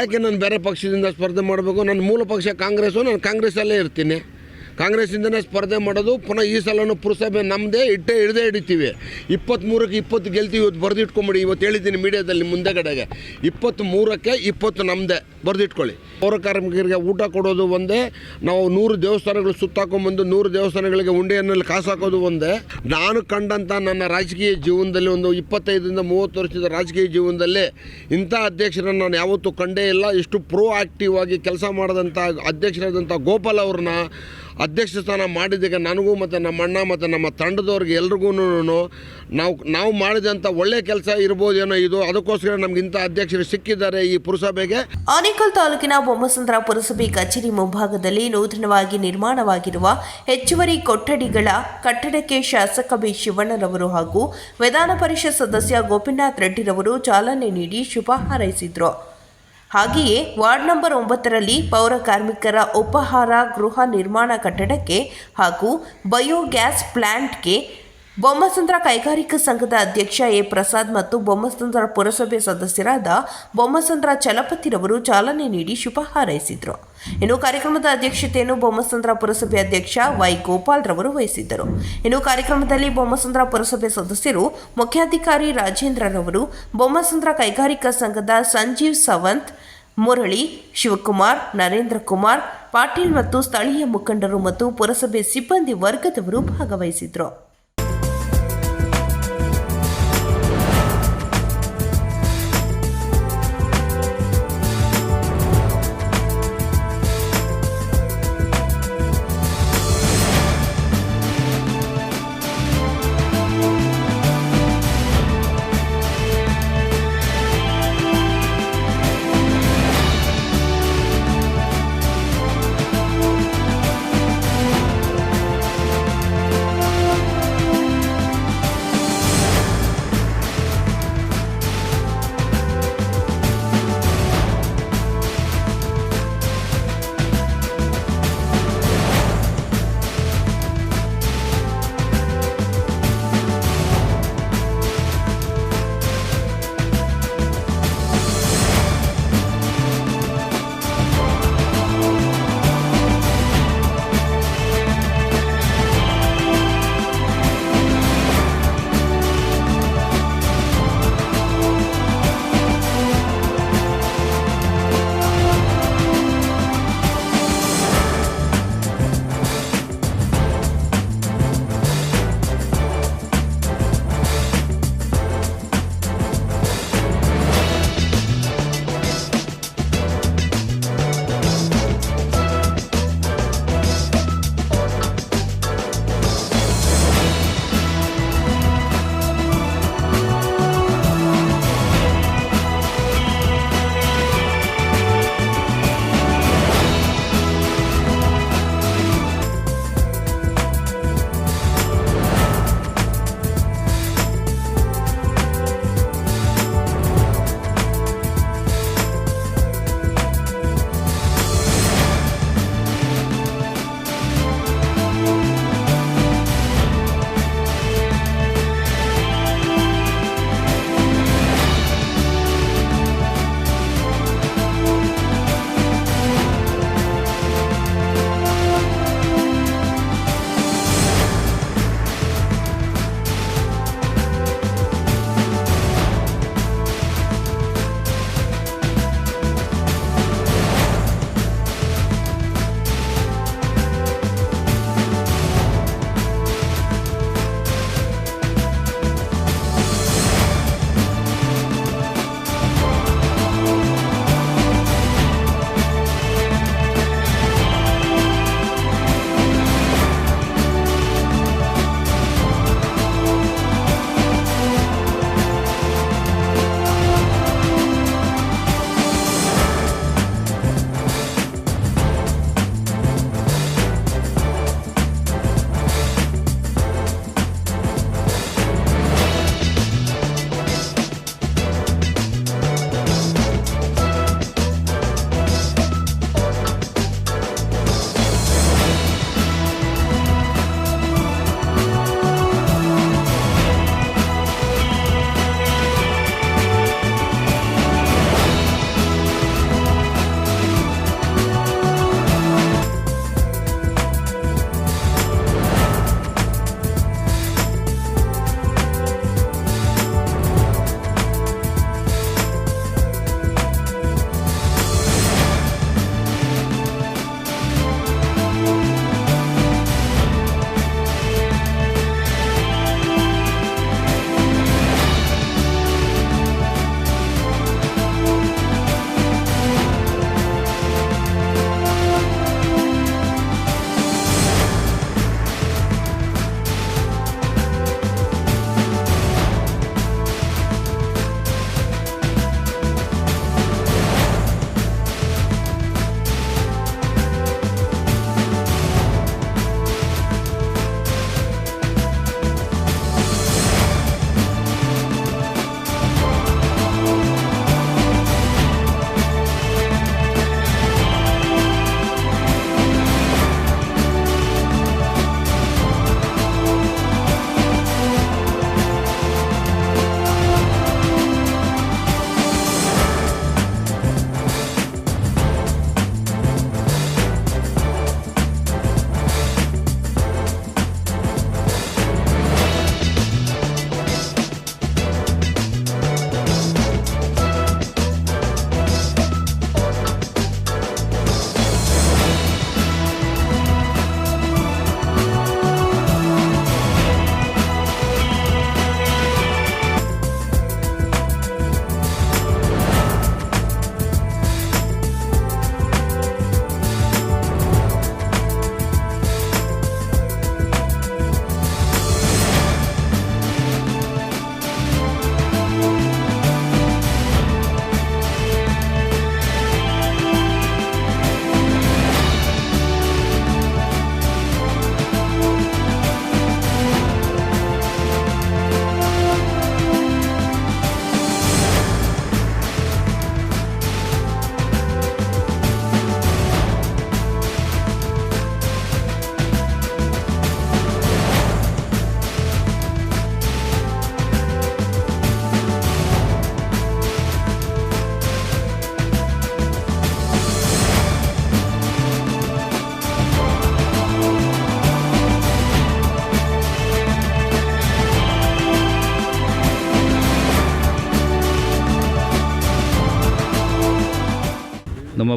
ಯಾಕೆ ನಾನು ಬೇರೆ ಪಕ್ಷದಿಂದ ಸ್ಪರ್ಧೆ ಮಾಡಬೇಕು? ನನ್ನ ಮೂಲ ಪಕ್ಷ ಕಾಂಗ್ರೆಸ್ಸು ನಾನು ಕಾಂಗ್ರೆಸ್ಸಲ್ಲೇ ಇರ್ತೀನಿ. ಕಾಂಗ್ರೆಸ್ಸಿಂದನೇ ಸ್ಪರ್ಧೆ ಮಾಡೋದು, ಪುನಃ ಈ ಸಲನೂ ಪುರಸಭೆ ನಮ್ಮದೇ ಇಟ್ಟೇ, ಹಿಡ್ದೇ ಹಿಡಿತೀವಿ. ಇಪ್ಪತ್ತ್ಮೂರಕ್ಕೆ ಇಪ್ಪತ್ತು ಗೆಲ್ತೀವಿ ಇವತ್ತು ಬರೆದಿಟ್ಕೊಂಬಿಡಿ. ಇವತ್ತು ಹೇಳಿದ್ದೀನಿ ಮೀಡಿಯಾದಲ್ಲಿ ಮುಂದೆಗಡೆಗೆ. ಇಪ್ಪತ್ತ್ ಮೂರಕ್ಕೆ ಇಪ್ಪತ್ತು ನಮ್ಮದೇ ಬರೆದಿಟ್ಕೊಳ್ಳಿ. ಪೌರ ಕಾರ್ಮಿಕರಿಗೆ ಊಟ ಕೊಡೋದು ಒಂದೇ, ನಾವು ನೂರು ದೇವಸ್ಥಾನಗಳು ಸುತ್ತಾಕೊಂಬಂದು, ನೂರು ದೇವಸ್ಥಾನಗಳಿಗೆ ಉಂಡೆಯನ್ನಲ್ಲಿ ಕಾಸಾಕೋದು ಒಂದೇ. ನಾನು ಕಂಡಂಥ ನನ್ನ ರಾಜಕೀಯ ಜೀವನದಲ್ಲಿ ಒಂದು ಇಪ್ಪತ್ತೈದರಿಂದ ಮೂವತ್ತು ವರ್ಷದ ರಾಜಕೀಯ ಜೀವನದಲ್ಲಿ ಇಂಥ ಅಧ್ಯಕ್ಷರನ್ನು ನಾನು ಯಾವತ್ತೂ ಕಂಡೇ ಇಲ್ಲ. ಇಷ್ಟು ಪ್ರೋ ಆಕ್ಟಿವ್ ಆಗಿ ಕೆಲಸ ಮಾಡಿದಂಥ ಅಧ್ಯಕ್ಷರಾದಂಥ ಗೋಪಾಲ್ ಅವ್ರನ್ನ ಅಧ್ಯಕ್ಷ ಸ್ಥಾನ ಮಾಡಿದ್ದಕ್ಕೆ ನನಗೂ ಮತ್ತು ನಮ್ಮ ಅಣ್ಣ ಮತ್ತು ನಮ್ಮ ತಂಡದವ್ರಿಗೆ ಎಲ್ರಿಗೂ ನಾವು ನಾವು ಮಾಡಿದಂಥ ಒಳ್ಳೆ ಕೆಲಸ ಇರ್ಬೋದೇನೋ ಇದು, ಅದಕ್ಕೋಸ್ಕರ ನಮ್ಗೆ ಇಂಥ ಅಧ್ಯಕ್ಷರು ಸಿಕ್ಕಿದ್ದಾರೆ ಈ ಪುರಸಭೆಗೆ. ಆನೇಕಲ್ ತಾಲೂಕಿನ ಬೊಮ್ಮಸಂದ್ರ ಪುರಸಭೆ ಕಚೇರಿ ಮುಂಭಾಗದಲ್ಲಿ ನೂತನವಾಗಿ ನಿರ್ಮಾಣವಾಗಿರುವ ಹೆಚ್ಚುವರಿ ಕೊಠಡಿಗಳ ಕಟ್ಟಡಕ್ಕೆ ಶಾಸಕ ಬಿ ಶಿವಣ್ಣರವರು ಹಾಗೂ ವಿಧಾನ ಪರಿಷತ್ ಸದಸ್ಯ ಗೋಪಿನಾಥ್ ರೆಡ್ಡಿರವರು ಚಾಲನೆ ನೀಡಿ ಶುಭ ಹಾರೈಸಿದರು. ಹಾಗೆಯೇ ವಾರ್ಡ್ ನಂಬರ್ ಒಂಬತ್ತರಲ್ಲಿ ಪೌರ ಕಾರ್ಮಿಕರ ಉಪಹಾರ, ಗೃಹ ನಿರ್ಮಾಣ ಕಟ್ಟಡಕ್ಕೆ ಹಾಗೂ ಬಯೋಗ್ಯಾಸ್ ಪ್ಲಾಂಟ್ಗೆ ಬೊಮ್ಮಸಂದ್ರ ಕೈಗಾರಿಕಾ ಸಂಘದ ಅಧ್ಯಕ್ಷ ಎ. ಪ್ರಸಾದ್ ಮತ್ತು ಬೊಮ್ಮಸಂದ್ರ ಪುರಸಭೆ ಸದಸ್ಯರಾದ ಬೊಮ್ಮಸಂದ್ರ ಚಲಪತಿರವರು ಚಾಲನೆ ನೀಡಿ ಶುಭ ಹಾರೈಸಿದರು. ಇನ್ನು ಕಾರ್ಯಕ್ರಮದ ಅಧ್ಯಕ್ಷತೆಯನ್ನು ಬೊಮ್ಮಸಂದ್ರ ಪುರಸಭೆ ಅಧ್ಯಕ್ಷ ವೈ ಗೋಪಾಲ್ ರವರು ವಹಿಸಿದ್ದರು. ಇನ್ನು ಕಾರ್ಯಕ್ರಮದಲ್ಲಿ ಬೊಮ್ಮಸಂದ್ರ ಪುರಸಭೆ ಸದಸ್ಯರು ಮುಖ್ಯಾಧಿಕಾರಿ ರಾಜೇಂದ್ರರವರು ಬೊಮ್ಮಸಂದ್ರ ಕೈಗಾರಿಕಾ ಸಂಘದ ಸಂಜೀವ್ ಸವಂತ್, ಮುರಳಿ, ಶಿವಕುಮಾರ್, ನರೇಂದ್ರ ಕುಮಾರ್, ಪಾಟೀಲ್ ಮತ್ತು ಸ್ಥಳೀಯ ಮುಖಂಡರು ಮತ್ತು ಪುರಸಭೆ ಸಿಬ್ಬಂದಿ ವರ್ಗದವರು ಭಾಗವಹಿಸಿದ್ರು.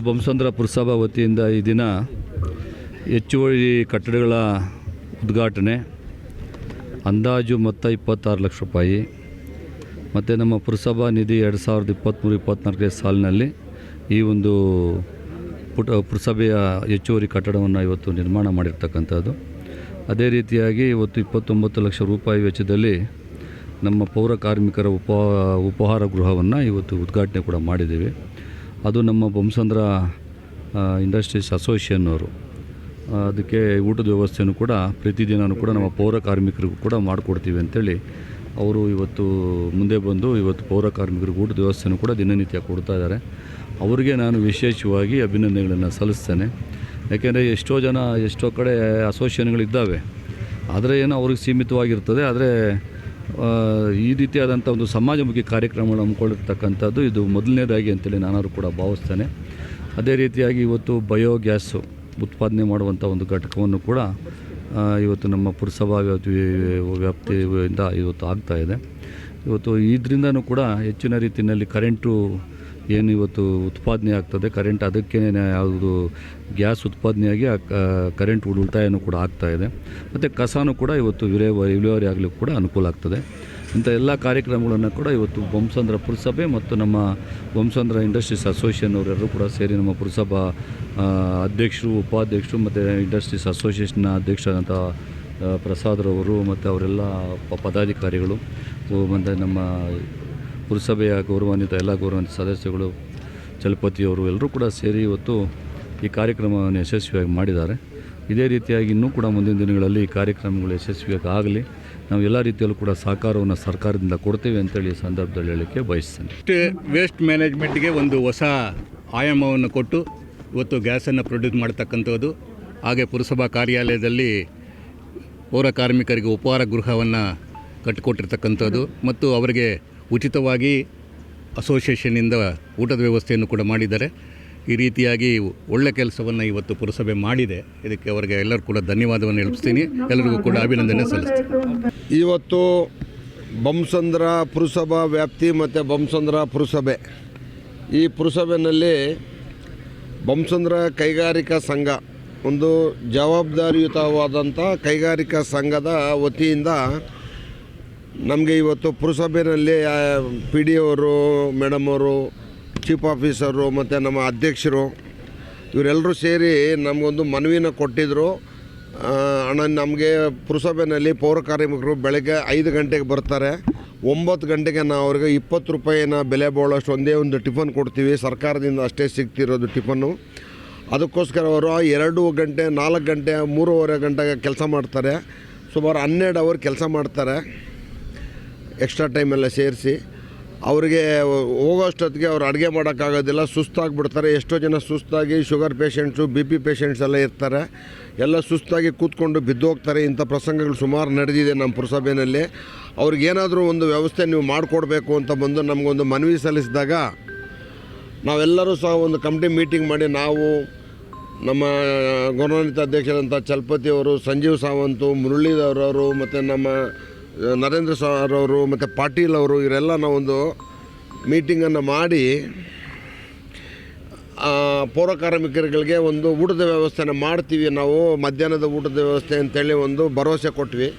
ಬೊಮ್ಮಸಂದ್ರ ಪುರಸಭಾ ವತಿಯಿಂದ ಈ ದಿನ ಹೆಚ್ಚುವರಿ ಕಟ್ಟಡಗಳ ಉದ್ಘಾಟನೆ, ಅಂದಾಜು ಮೊತ್ತ ಇಪ್ಪತ್ತಾರು ಲಕ್ಷ ರೂಪಾಯಿ. ಮತ್ತು ನಮ್ಮ ಪುರಸಭಾ ನಿಧಿ ಎರಡು ಸಾವಿರದ ಇಪ್ಪತ್ತ್ಮೂರು ಇಪ್ಪತ್ತ್ನಾಲ್ಕನೇ ಸಾಲಿನಲ್ಲಿ ಈ ಒಂದು ಪುಟ, ಪುರಸಭೆಯ ಹೆಚ್ಚುವರಿ ಕಟ್ಟಡವನ್ನು ಇವತ್ತು ನಿರ್ಮಾಣ ಮಾಡಿರ್ತಕ್ಕಂಥದ್ದು. ಅದೇ ರೀತಿಯಾಗಿ ಇವತ್ತು ಇಪ್ಪತ್ತೊಂಬತ್ತು ಲಕ್ಷ ರೂಪಾಯಿ ವೆಚ್ಚದಲ್ಲಿ ನಮ್ಮ ಪೌರ ಕಾರ್ಮಿಕರ ಉಪ, ಉಪಹಾರ ಗೃಹವನ್ನು ಇವತ್ತು ಉದ್ಘಾಟನೆ ಕೂಡ ಮಾಡಿದ್ದೀವಿ. ಅದು ನಮ್ಮ ಬೊಮ್ಮಸಂದ್ರ ಇಂಡಸ್ಟ್ರೀಸ್ ಅಸೋಸಿಯೇಷನ್ ಅವರು ಅದಕ್ಕೆ ಊಟದ ವ್ಯವಸ್ಥೆಯನ್ನು ಕೂಡ ಪ್ರತಿದಿನವೂ ಕೂಡ ನಮ್ಮ ಪೌರ ಕಾರ್ಮಿಕರಿಗೂ ಕೂಡ ಮಾಡಿಕೊಡ್ತೀವಿ ಅಂತೇಳಿ ಅವರು ಇವತ್ತು ಮುಂದೆ ಬಂದು ಇವತ್ತು ಪೌರ ಕಾರ್ಮಿಕರಿಗೆ ಊಟದ ವ್ಯವಸ್ಥೆಯೂ ಕೂಡ ದಿನನಿತ್ಯ ಕೊಡ್ತಾ ಇದ್ದಾರೆ. ಅವರಿಗೆ ನಾನು ವಿಶೇಷವಾಗಿ ಅಭಿನಂದನೆಗಳನ್ನು ಸಲ್ಲಿಸ್ತೇನೆ. ಯಾಕೆಂದರೆ ಎಷ್ಟೋ ಜನ ಎಷ್ಟೋ ಕಡೆ ಅಸೋಸಿಯೇಷನ್ಗಳಿದ್ದಾವೆ ಆದರೆ ಏನೋ ಅವ್ರಿಗೆ ಸೀಮಿತವಾಗಿರ್ತದೆ. ಆದರೆ ಈ ರೀತಿಯಾದಂಥ ಒಂದು ಸಮಾಜಮುಖಿ ಕಾರ್ಯಕ್ರಮಗಳು ಹಮ್ಮಿಕೊಳ್ಳಿರ್ತಕ್ಕಂಥದ್ದು ಇದು ಮೊದಲನೇದಾಗಿ ಅಂತೇಳಿ ನಾನು ಕೂಡ ಭಾವಿಸ್ತೇನೆ. ಅದೇ ರೀತಿಯಾಗಿ ಇವತ್ತು ಬಯೋಗ್ಯಾಸು ಉತ್ಪಾದನೆ ಮಾಡುವಂಥ ಒಂದು ಘಟಕವನ್ನು ಕೂಡ ಇವತ್ತು ನಮ್ಮ ಪುರಸಭಾ ವ್ಯಾಪ್ತಿ, ವ್ಯಾಪ್ತಿಯಿಂದ ಇವತ್ತು ಆಗ್ತಾ ಇದೆ. ಇವತ್ತು ಇದರಿಂದನೂ ಕೂಡ ಹೆಚ್ಚಿನ ರೀತಿಯಲ್ಲಿ ಕರೆಂಟು ಏನು ಇವತ್ತು ಉತ್ಪಾದನೆ ಆಗ್ತದೆ ಕರೆಂಟ್ ಅದಕ್ಕೆ ಯಾವುದು ಗ್ಯಾಸ್ ಉತ್ಪಾದನೆಯಾಗಿ ಕರೆಂಟ್ ಉಳಿತಾಯನೂ ಕೂಡ ಆಗ್ತಾ ಇದೆ. ಮತ್ತು ಕಸನೂ ಕೂಡ ಇವತ್ತು ವಿಲೇವಾರಿ ವಿಲೇವಾರಿ ಆಗಲಿಕ್ಕೆ ಕೂಡ ಅನುಕೂಲ ಆಗ್ತದೆ. ಇಂಥ ಎಲ್ಲ ಕಾರ್ಯಕ್ರಮಗಳನ್ನು ಕೂಡ ಇವತ್ತು ಬೊಮ್ಸಂದ್ರ ಪುರಸಭೆ ಮತ್ತು ನಮ್ಮ ವಂಸಂದ್ರ ಇಂಡಸ್ಟ್ರೀಸ್ ಅಸೋಸಿಯೇಷನ್ ಅವರೆಲ್ಲರೂ ಕೂಡ ಸೇರಿ ನಮ್ಮ ಪುರಸಭಾ ಅಧ್ಯಕ್ಷರು, ಉಪಾಧ್ಯಕ್ಷರು ಮತ್ತು ಇಂಡಸ್ಟ್ರೀಸ್ ಅಸೋಸಿಯೇಷನ್ನ ಅಧ್ಯಕ್ಷರಾದಂಥ ಪ್ರಸಾದ್ರವರು ಮತ್ತು ಅವರೆಲ್ಲ ಪದಾಧಿಕಾರಿಗಳು ಮತ್ತು ನಮ್ಮ ಪುರಸಭೆಯ ಗೌರವಾನ್ವಿತ ಎಲ್ಲ ಗೌರವಾನ್ವಿತ ಸದಸ್ಯಗಳು, ಚಲಪತಿಯವರು ಎಲ್ಲರೂ ಕೂಡ ಸೇರಿ ಇವತ್ತು ಈ ಕಾರ್ಯಕ್ರಮವನ್ನು ಯಶಸ್ವಿಯಾಗಿ ಮಾಡಿದ್ದಾರೆ. ಇದೇ ರೀತಿಯಾಗಿ ಇನ್ನೂ ಕೂಡ ಮುಂದಿನ ದಿನಗಳಲ್ಲಿ ಈ ಕಾರ್ಯಕ್ರಮಗಳು ಯಶಸ್ವಿಯಾಗಿ ಆಗಲಿ. ನಾವು ಎಲ್ಲ ರೀತಿಯಲ್ಲೂ ಕೂಡ ಸಹಕಾರವನ್ನು ಸರ್ಕಾರದಿಂದ ಕೊಡ್ತೇವೆ ಅಂತೇಳಿ ಈ ಸಂದರ್ಭದಲ್ಲಿ ಹೇಳಲಿಕ್ಕೆ ಬಯಸ್ತೇನೆ. ವೇಸ್ಟ್ ಮ್ಯಾನೇಜ್ಮೆಂಟ್ಗೆ ಒಂದು ಹೊಸ ಆಯಾಮವನ್ನು ಕೊಟ್ಟು ಇವತ್ತು ಗ್ಯಾಸನ್ನು ಪ್ರೊಡ್ಯೂಸ್ ಮಾಡ್ತಕ್ಕಂಥದ್ದು. ಹಾಗೆ ಪುರಸಭಾ ಕಾರ್ಯಾಲಯದಲ್ಲಿ ಪೌರ ಕಾರ್ಮಿಕರಿಗೆ ಉಪಹಾರ ಗೃಹವನ್ನು ಕಟ್ಟಿಕೊಟ್ಟಿರ್ತಕ್ಕಂಥದ್ದು. ಮತ್ತು ಅವರಿಗೆ ಉಚಿತವಾಗಿ ಅಸೋಸಿಯೇಷನ್ನಿಂದ ಊಟದ ವ್ಯವಸ್ಥೆಯನ್ನು ಕೂಡ ಮಾಡಿದ್ದಾರೆ. ಈ ರೀತಿಯಾಗಿ ಒಳ್ಳೆ ಕೆಲಸವನ್ನು ಇವತ್ತು ಪುರಸಭೆ ಮಾಡಿದೆ. ಇದಕ್ಕೆ ಅವರಿಗೆ ಎಲ್ಲರೂ ಕೂಡ ಧನ್ಯವಾದವನ್ನು ಹೇಳ್ತೀನಿ ಎಲ್ಲರಿಗೂ ಕೂಡ ಅಭಿನಂದನೆ ಸಲ್ಲಿಸ್ತೀನಿ. ಇವತ್ತು ಬಂಸಂದ್ರ ಪುರಸಭಾ ವ್ಯಾಪ್ತಿ ಮತ್ತು ಬಂಸಂದ್ರ ಪುರಸಭೆ. ಈ ಪುರಸಭೆಯಲ್ಲಿ ಬಂಸಂದ್ರ ಕೈಗಾರಿಕಾ ಸಂಘ, ಒಂದು ಜವಾಬ್ದಾರಿಯುತವಾದಂಥ ಕೈಗಾರಿಕಾ ಸಂಘದ ವತಿಯಿಂದ ನಮಗೆ ಇವತ್ತು ಪುರಸಭೆಯಲ್ಲಿ ಪಿ ಡಿ ಅವರು ಮೇಡಮ್ ಅವರು ಚೀಫ್ ಆಫೀಸರು ಮತ್ತು ನಮ್ಮ ಅಧ್ಯಕ್ಷರು, ಇವರೆಲ್ಲರೂ ಸೇರಿ ನಮಗೊಂದು ಮನವಿನ ಕೊಟ್ಟಿದ್ದರು ಅಣ್ಣ, ನಮಗೆ ಪುರಸಭೆಯಲ್ಲಿ ಪೌರ ಕಾರ್ಮಿಕರು ಬೆಳಗ್ಗೆ ಐದು ಗಂಟೆಗೆ ಬರ್ತಾರೆ. ಒಂಬತ್ತು ಗಂಟೆಗೆ ನಾವು ಅವ್ರಿಗೆ ಇಪ್ಪತ್ತು ರೂಪಾಯಿನ ಬೆಲೆ ಬಾಳೋಷ್ಟು ಒಂದೇ ಒಂದು ಟಿಫನ್ ಕೊಡ್ತೀವಿ. ಸರ್ಕಾರದಿಂದ ಅಷ್ಟೇ ಸಿಗ್ತಿರೋದು ಟಿಫನ್ನು. ಅದಕ್ಕೋಸ್ಕರ ಅವರು ಎರಡು ಗಂಟೆ, ನಾಲ್ಕು ಗಂಟೆ, ಮೂರುವರೆ ಗಂಟೆಗೆ ಕೆಲಸ ಮಾಡ್ತಾರೆ. ಸುಮಾರು ಹನ್ನೆರಡು ಅವರ್ ಕೆಲಸ ಮಾಡ್ತಾರೆ. ಎಕ್ಸ್ಟ್ರಾ ಟೈಮೆಲ್ಲ ಸೇರಿಸಿ, ಅವರಿಗೆ ಹೋಗೋಷ್ಟೊತ್ತಿಗೆ ಅವ್ರು ಅಡುಗೆ ಮಾಡೋಕ್ಕಾಗೋದಿಲ್ಲ, ಸುಸ್ತಾಗಿಬಿಡ್ತಾರೆ. ಎಷ್ಟೋ ಜನ ಸುಸ್ತಾಗಿ sugar patients B P patients ಎಲ್ಲ ಇರ್ತಾರೆ. ಎಲ್ಲ ಸುಸ್ತಾಗಿ ಕೂತ್ಕೊಂಡು ಬಿದ್ದೋಗ್ತಾರೆ. ಇಂಥ ಪ್ರಸಂಗಗಳು ಸುಮಾರು ನಡೆದಿದೆ ನಮ್ಮ ಪುರಸಭೆಯಲ್ಲಿ. ಅವ್ರಿಗೇನಾದರೂ ಒಂದು ವ್ಯವಸ್ಥೆ ನೀವು ಮಾಡಿಕೊಡ್ಬೇಕು ಅಂತ ಬಂದು ನಮಗೊಂದು ಮನವಿ ಸಲ್ಲಿಸಿದಾಗ, ನಾವೆಲ್ಲರೂ ಸಹ ಒಂದು ಕಮಿಟಿ ಮೀಟಿಂಗ್ ಮಾಡಿ ನಾವು, ನಮ್ಮ ಗೌರವಾನ್ವಿತ ಅಧ್ಯಕ್ಷರಂಥ ಚಲಪತಿ ಅವರು, ಸಂಜೀವ್ ಸಾವಂತು ಮುರಳೀಧರವರು ಮತ್ತು ನಮ್ಮ ನರೇಂದ್ರ ಸರ್ ಅವರು ಮತ್ತು ಪಾಟೀಲ್ ಅವರು ಇವರೆಲ್ಲ ನಾವೊಂದು ಮೀಟಿಂಗನ್ನು ಮಾಡಿ ಪೌರ ಕಾರ್ಮಿಕರುಗಳಿಗೆ ಒಂದು ಊಟದ ವ್ಯವಸ್ಥೆನ ಮಾಡ್ತೀವಿ. ನಾವು ಮಧ್ಯಾಹ್ನದ ಊಟದ ವ್ಯವಸ್ಥೆ ಅಂತೇಳಿ ಒಂದು ಭರವಸೆ ಕೊಟ್ವಿ.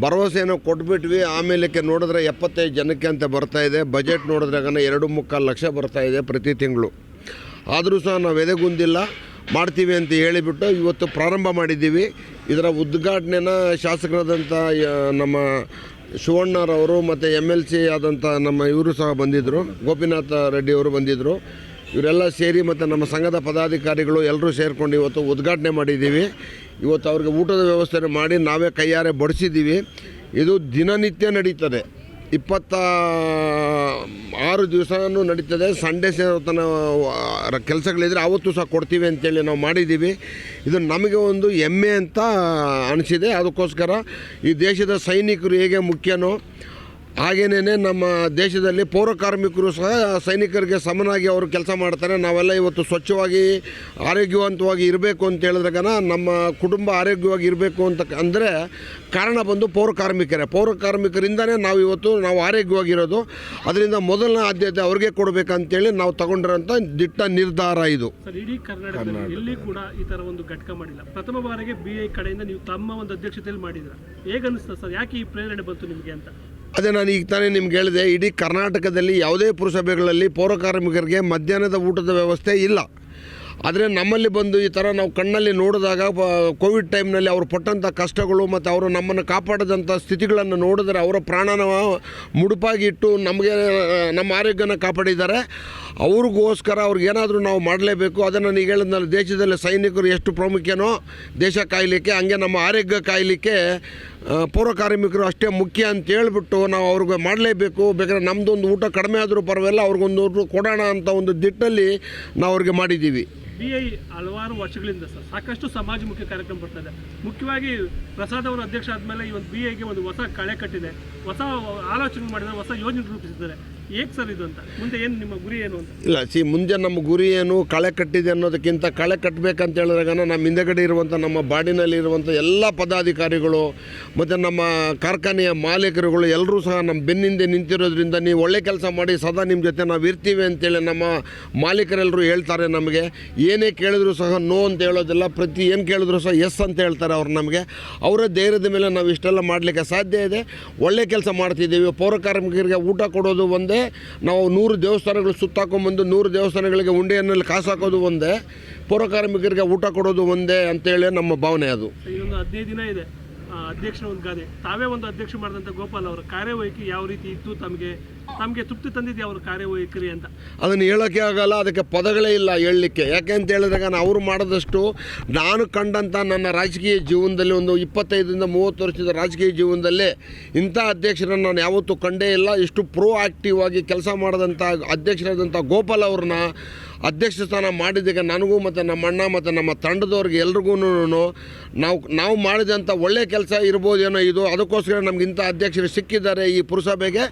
ಭರವಸೆಯನ್ನು ಕೊಟ್ಬಿಟ್ವಿ. ಆಮೇಲಕ್ಕೆ ನೋಡಿದ್ರೆ ಎಪ್ಪತ್ತೈದು ಜನಕ್ಕೆ ಅಂತ ಬರ್ತಾ ಇದೆ. ಬಜೆಟ್ ನೋಡಿದ್ರೆ ಎರಡು ಮುಕ್ಕಾಲು ಲಕ್ಷ ಇದೆ ಪ್ರತಿ ತಿಂಗಳು. ಆದರೂ ಸಹ ನಾವು ಎದೆಗುಂದಿಲ್ಲ. ಮಾಡ್ತೀವಿ ಅಂತ ಹೇಳಿಬಿಟ್ಟು ಇವತ್ತು ಪ್ರಾರಂಭ ಮಾಡಿದ್ದೀವಿ. ಇದರ ಉದ್ಘಾಟನೆನ ಶಾಸಕರಾದಂಥ ನಮ್ಮ ಶಿವಣ್ಣರವರು ಮತ್ತು ಎಂ ಎಲ್ ಸಿ ಆದಂಥ ನಮ್ಮ ಇವರು ಸಹ ಬಂದಿದ್ದರು ಗೋಪಿನಾಥ ರೆಡ್ಡಿ ಅವರು ಬಂದಿದ್ದರು ಇವರೆಲ್ಲ ಸೇರಿ ಮತ್ತು ನಮ್ಮ ಸಂಘದ ಪದಾಧಿಕಾರಿಗಳು ಎಲ್ಲರೂ ಸೇರಿಕೊಂಡು ಇವತ್ತು ಉದ್ಘಾಟನೆ ಮಾಡಿದ್ದೀವಿ. ಇವತ್ತು ಅವ್ರಿಗೆ ಊಟದ ವ್ಯವಸ್ಥೆ ಮಾಡಿ ನಾವೇ ಕೈಯಾರೆ ಬಡಿಸಿದ್ದೀವಿ. ಇದು ದಿನನಿತ್ಯ ನಡೀತದೆ. ಇಪ್ಪತ್ತ, ಆರು ದಿವಸನೂ ನಡೀತದೆ. ಸಂಡೇ ತನ ಕೆಲಸಗಳಿದ್ರೆ ಅವತ್ತು ಸಹ ಕೊಡ್ತೀವಿ ಅಂತೇಳಿ ನಾವು ಮಾಡಿದ್ದೀವಿ. ಇದು ನಮಗೆ ಒಂದು ಹೆಮ್ಮೆ ಅಂತ ಅನಿಸಿದೆ. ಅದಕ್ಕೋಸ್ಕರ ಈ ದೇಶದ ಸೈನಿಕರು ಹೇಗೆ ಮುಖ್ಯನೋ ಹಾಗೇನೇ ನಮ್ಮ ದೇಶದಲ್ಲಿ ಪೌರ ಕಾರ್ಮಿಕರು ಸಹ ಸೈನಿಕರಿಗೆ ಸಮನಾಗಿ ಅವರು ಕೆಲಸ ಮಾಡ್ತಾರೆ. ನಾವೆಲ್ಲ ಇವತ್ತು ಸ್ವಚ್ಛವಾಗಿ ಆರೋಗ್ಯವಂತವಾಗಿ ಇರಬೇಕು ಅಂತ ಹೇಳಿದಾಗ ನಮ್ಮ ಕುಟುಂಬ ಆರೋಗ್ಯವಾಗಿ ಇರಬೇಕು ಅಂತ ಅಂದರೆ ಕಾರಣ ಬಂದು ಪೌರ ಕಾರ್ಮಿಕರೇ. ಪೌರ ಕಾರ್ಮಿಕರಿಂದನೇ ನಾವು ಇವತ್ತು ನಾವು ಆರೋಗ್ಯವಾಗಿರೋದು ಅದರಿಂದ ಮೊದಲನೇ ಆದ್ಯತೆ ಅವ್ರಿಗೆ ಕೊಡಬೇಕಂತೇಳಿ ನಾವು ತಗೊಂಡಿರೋಂಥ ದಿಟ್ಟ ನಿರ್ಧಾರ ಇದು. ಸರ್ ಇಡೀ ಕರ್ನಾಟಕದಲ್ಲಿ ಎಲ್ಲಿ ಕೂಡ ಈ ಥರ ಒಂದು ಘಟಕ ಮಾಡಿಲ್ಲ. ಪ್ರಥಮ ಬಾರಿಗೆ ಬಿ ಐ ಕಡೆಯಿಂದ ನೀವು ತಮ್ಮ ಒಂದು ಅಧ್ಯಕ್ಷತೆಯಲ್ಲಿ ಮಾಡಿದ್ರ ಹೇಗೆ ಅನಿಸ್ತಾ ಸರ್? ಯಾಕೆ ಈ ಪ್ರೇರಣೆ ಬಂತು ನಿಮಗೆ ಅಂತ? ಅದೇ ನಾನು ಈಗ ತಾನೇ ನಿಮ್ಗೆ ಹೇಳಿದೆ, ಇಡೀ ಕರ್ನಾಟಕದಲ್ಲಿ ಯಾವುದೇ ಪುರಸಭೆಗಳಲ್ಲಿ ಪೌರ ಕಾರ್ಮಿಕರಿಗೆ ಮಧ್ಯಾಹ್ನದ ಊಟದ ವ್ಯವಸ್ಥೆ ಇಲ್ಲ. ಆದರೆ ನಮ್ಮಲ್ಲಿ ಬಂದು ಈ ಥರ ನಾವು ಕಣ್ಣಲ್ಲಿ ನೋಡಿದಾಗ ಕೋವಿಡ್ ಟೈಮ್ನಲ್ಲಿ ಅವರು ಪಟ್ಟಂಥ ಕಷ್ಟಗಳು ಮತ್ತು ಅವರು ನಮ್ಮನ್ನು ಕಾಪಾಡಿದಂಥ ಸ್ಥಿತಿಗಳನ್ನು ನೋಡಿದ್ರೆ ಅವರ ಪ್ರಾಣನ ಮುಡುಪಾಗಿಟ್ಟು ನಮಗೆ, ನಮ್ಮ ಆರೋಗ್ಯನ ಕಾಪಾಡಿದ್ದಾರೆ. ಅವ್ರಿಗೋಸ್ಕರ ಅವ್ರಿಗೇನಾದರೂ ನಾವು ಮಾಡಲೇಬೇಕು. ಅದನ್ನು ನಾನು ಹೇಳಿದ್ನಲ್ಲ, ದೇಶದಲ್ಲಿ ಸೈನಿಕರು ಎಷ್ಟು ಪ್ರಾಮುಖ್ಯನೋ, ದೇಶ ಕಾಯಲಿಕ್ಕೆ, ಹಂಗೆ ನಮ್ಮ ಆರೋಗ್ಯ ಕಾಯಲಿಕ್ಕೆ ಪೌರ ಕಾರ್ಮಿಕರು ಅಷ್ಟೇ ಮುಖ್ಯ ಅಂತ ಹೇಳ್ಬಿಟ್ಟು ನಾವು ಅವ್ರಿಗೆ ಮಾಡಲೇಬೇಕು. ಬೇಕಾದ್ರೆ ನಮ್ಮದೊಂದು ಊಟ ಕಡಿಮೆ ಆದರೂ ಪರವಾಗಿಲ್ಲ, ಅವ್ರಿಗೊಂದು ಕೊಡೋಣ ಅಂತ ಒಂದು ದಿಟ್ಟಲ್ಲಿ ನಾವು ಅವ್ರಿಗೆ ಮಾಡಿದ್ದೀವಿ. ಬಿ ಐ ಹಲವಾರು ವರ್ಷಗಳಿಂದ ಸರ್, ಸಾಕಷ್ಟು ಸಮಾಜಮುಖಿ ಕಾರ್ಯಕ್ರಮ ಬರ್ತದೆ ಮುಖ್ಯವಾಗಿ ಪ್ರಸಾದ್ ಅವರು ಅಧ್ಯಕ್ಷ ಆದಮೇಲೆ ಈ ಒಂದು ಬಿ ಐಗೆ ಒಂದು ಹೊಸ ಕಳೆ ಕಟ್ಟಿದೆ. ಹೊಸ ಆಲೋಚನೆ ಮಾಡಿದರೆ ಹೊಸ ಯೋಜನೆ ರೂಪಿಸಿದ್ದಾರೆ. ಏಕ್ ಸರ್ ಇದು ಅಂತ? ಮುಂದೆ ಏನು ನಿಮ್ಮ ಗುರಿ ಏನು ಅಂತ? ಇಲ್ಲ, ಸಿ, ಮುಂದೆ ನಮ್ಮ ಗುರಿ ಏನು, ಕಳೆ ಕಟ್ಟಿದೆ ಅನ್ನೋದಕ್ಕಿಂತ ಕಳೆ ಕಟ್ಟಬೇಕಂತ ಹೇಳಿದಾಗ ನಮ್ಮ ಹಿಂದೆಗಡೆ ಇರುವಂಥ, ನಮ್ಮ ಬಾಡಿನಲ್ಲಿ ಇರುವಂಥ ಎಲ್ಲ ಪದಾಧಿಕಾರಿಗಳು ಮತ್ತು ನಮ್ಮ ಕಾರ್ಖಾನೆಯ ಮಾಲೀಕರುಗಳು ಎಲ್ಲರೂ ಸಹ ನಮ್ಮ ಬೆನ್ನಿಂದೆ ನಿಂತಿರೋದ್ರಿಂದ ನೀವು ಒಳ್ಳೆ ಕೆಲಸ ಮಾಡಿ ಸದಾ ನಿಮ್ಮ ಜೊತೆ ನಾವು ಇರ್ತೀವಿ ಅಂತೇಳಿ ನಮ್ಮ ಮಾಲೀಕರೆಲ್ಲರೂ ಹೇಳ್ತಾರೆ ನಮಗೆ. ಏನೇ ಕೇಳಿದ್ರು ಸಹ ನೋ ಅಂತ ಹೇಳೋದಿಲ್ಲ, ಪ್ರತಿ ಏನು ಕೇಳಿದ್ರು ಸಹ ಎಸ್ ಅಂತ ಹೇಳ್ತಾರೆ ಅವ್ರು ನಮಗೆ. ಅವರ ಧೈರ್ಯದ ಮೇಲೆ ನಾವು ಇಷ್ಟೆಲ್ಲ ಮಾಡಲಿಕ್ಕೆ ಸಾಧ್ಯ ಇದೆ. ಒಳ್ಳೆ ಕೆಲಸ ಮಾಡ್ತಿದ್ದೀವಿ. ಪೌರ ಕಾರ್ಮಿಕರಿಗೆ ಊಟ ಕೊಡೋದು ಒಂದೇ, ನಾವು ನೂರು ದೇವಸ್ಥಾನಗಳು ಸುತ್ತಾಕೊಂಬಂದು ನೂರು ದೇವಸ್ಥಾನಗಳಿಗೆ ಉಂಡೆಯಲ್ಲಿ ಕಾಸು ಹಾಕೋದು ಒಂದೇ, ಪೌರ ಕಾರ್ಮಿಕರಿಗೆ ಊಟ ಕೊಡೋದು ಒಂದೇ ಅಂತೇಳಿ ನಮ್ಮ ಭಾವನೆ ಅದು. ಹದಿನೈದು ದಿನ ಇದೆ. ಅಧ್ಯಕ್ಷನ ಒಂದು ಗಾದೆ. ತಾವೇ ಒಂದು ಅಧ್ಯಕ್ಷ ಮಾಡಿದಂಥ ಗೋಪಾಲ್ ಅವರ ಕಾರ್ಯವೈಖರಿ ಯಾವ ರೀತಿ ಇತ್ತು ತಮಗೆ ತಮಗೆ ತೃಪ್ತಿ ತಂದಿದೆ ಅವರು ಕಾರ್ಯವೈಖರಿ ಅಂತ? ಅದನ್ನು ಹೇಳೋಕ್ಕೆ ಆಗಲ್ಲ, ಅದಕ್ಕೆ ಪದಗಳೇ ಇಲ್ಲ ಹೇಳಲಿಕ್ಕೆ. ಯಾಕೆ ಅಂತ ಹೇಳಿದಾಗ ನಾನು ಅವರು ಮಾಡಿದಷ್ಟು ನಾನು ಕಂಡಂಥ ನನ್ನ ರಾಜಕೀಯ ಜೀವನದಲ್ಲಿ ಒಂದು ಇಪ್ಪತ್ತೈದರಿಂದ ಮೂವತ್ತು ವರ್ಷದ ರಾಜಕೀಯ ಜೀವನದಲ್ಲಿ ಇಂಥ ಅಧ್ಯಕ್ಷರನ್ನು ನಾನು ಯಾವತ್ತೂ ಕಂಡೇ ಇಲ್ಲ. ಇಷ್ಟು ಪ್ರೋ ಆಕ್ಟಿವ್ ಆಗಿ ಕೆಲಸ ಮಾಡಿದಂಥ ಅಧ್ಯಕ್ಷರಾದಂಥ ಗೋಪಾಲ್ ಅವ್ರನ್ನ ಅಧ್ಯಕ್ಷ ಸ್ಥಾನ ಮಾಡಿದಾಗ ನನಗೂ ಮತ್ತು ನಮ್ಮ ಅಣ್ಣ ಮತ್ತು ನಮ್ಮ ತಂಡದವ್ರಿಗೆ ಎಲ್ರಿಗೂ ನಾವು ನಾವು ಮಾಡಿದಂಥ ಒಳ್ಳೆಯ ಕೆಲಸ ಇರ್ಬೋದೇನೋ ಇದು, ಅದಕ್ಕೋಸ್ಕರ ನಮ್ಗೆ ಇಂಥ ಅಧ್ಯಕ್ಷರು ಸಿಕ್ಕಿದ್ದಾರೆ ಈ ಪುರಸಭೆಗೆ.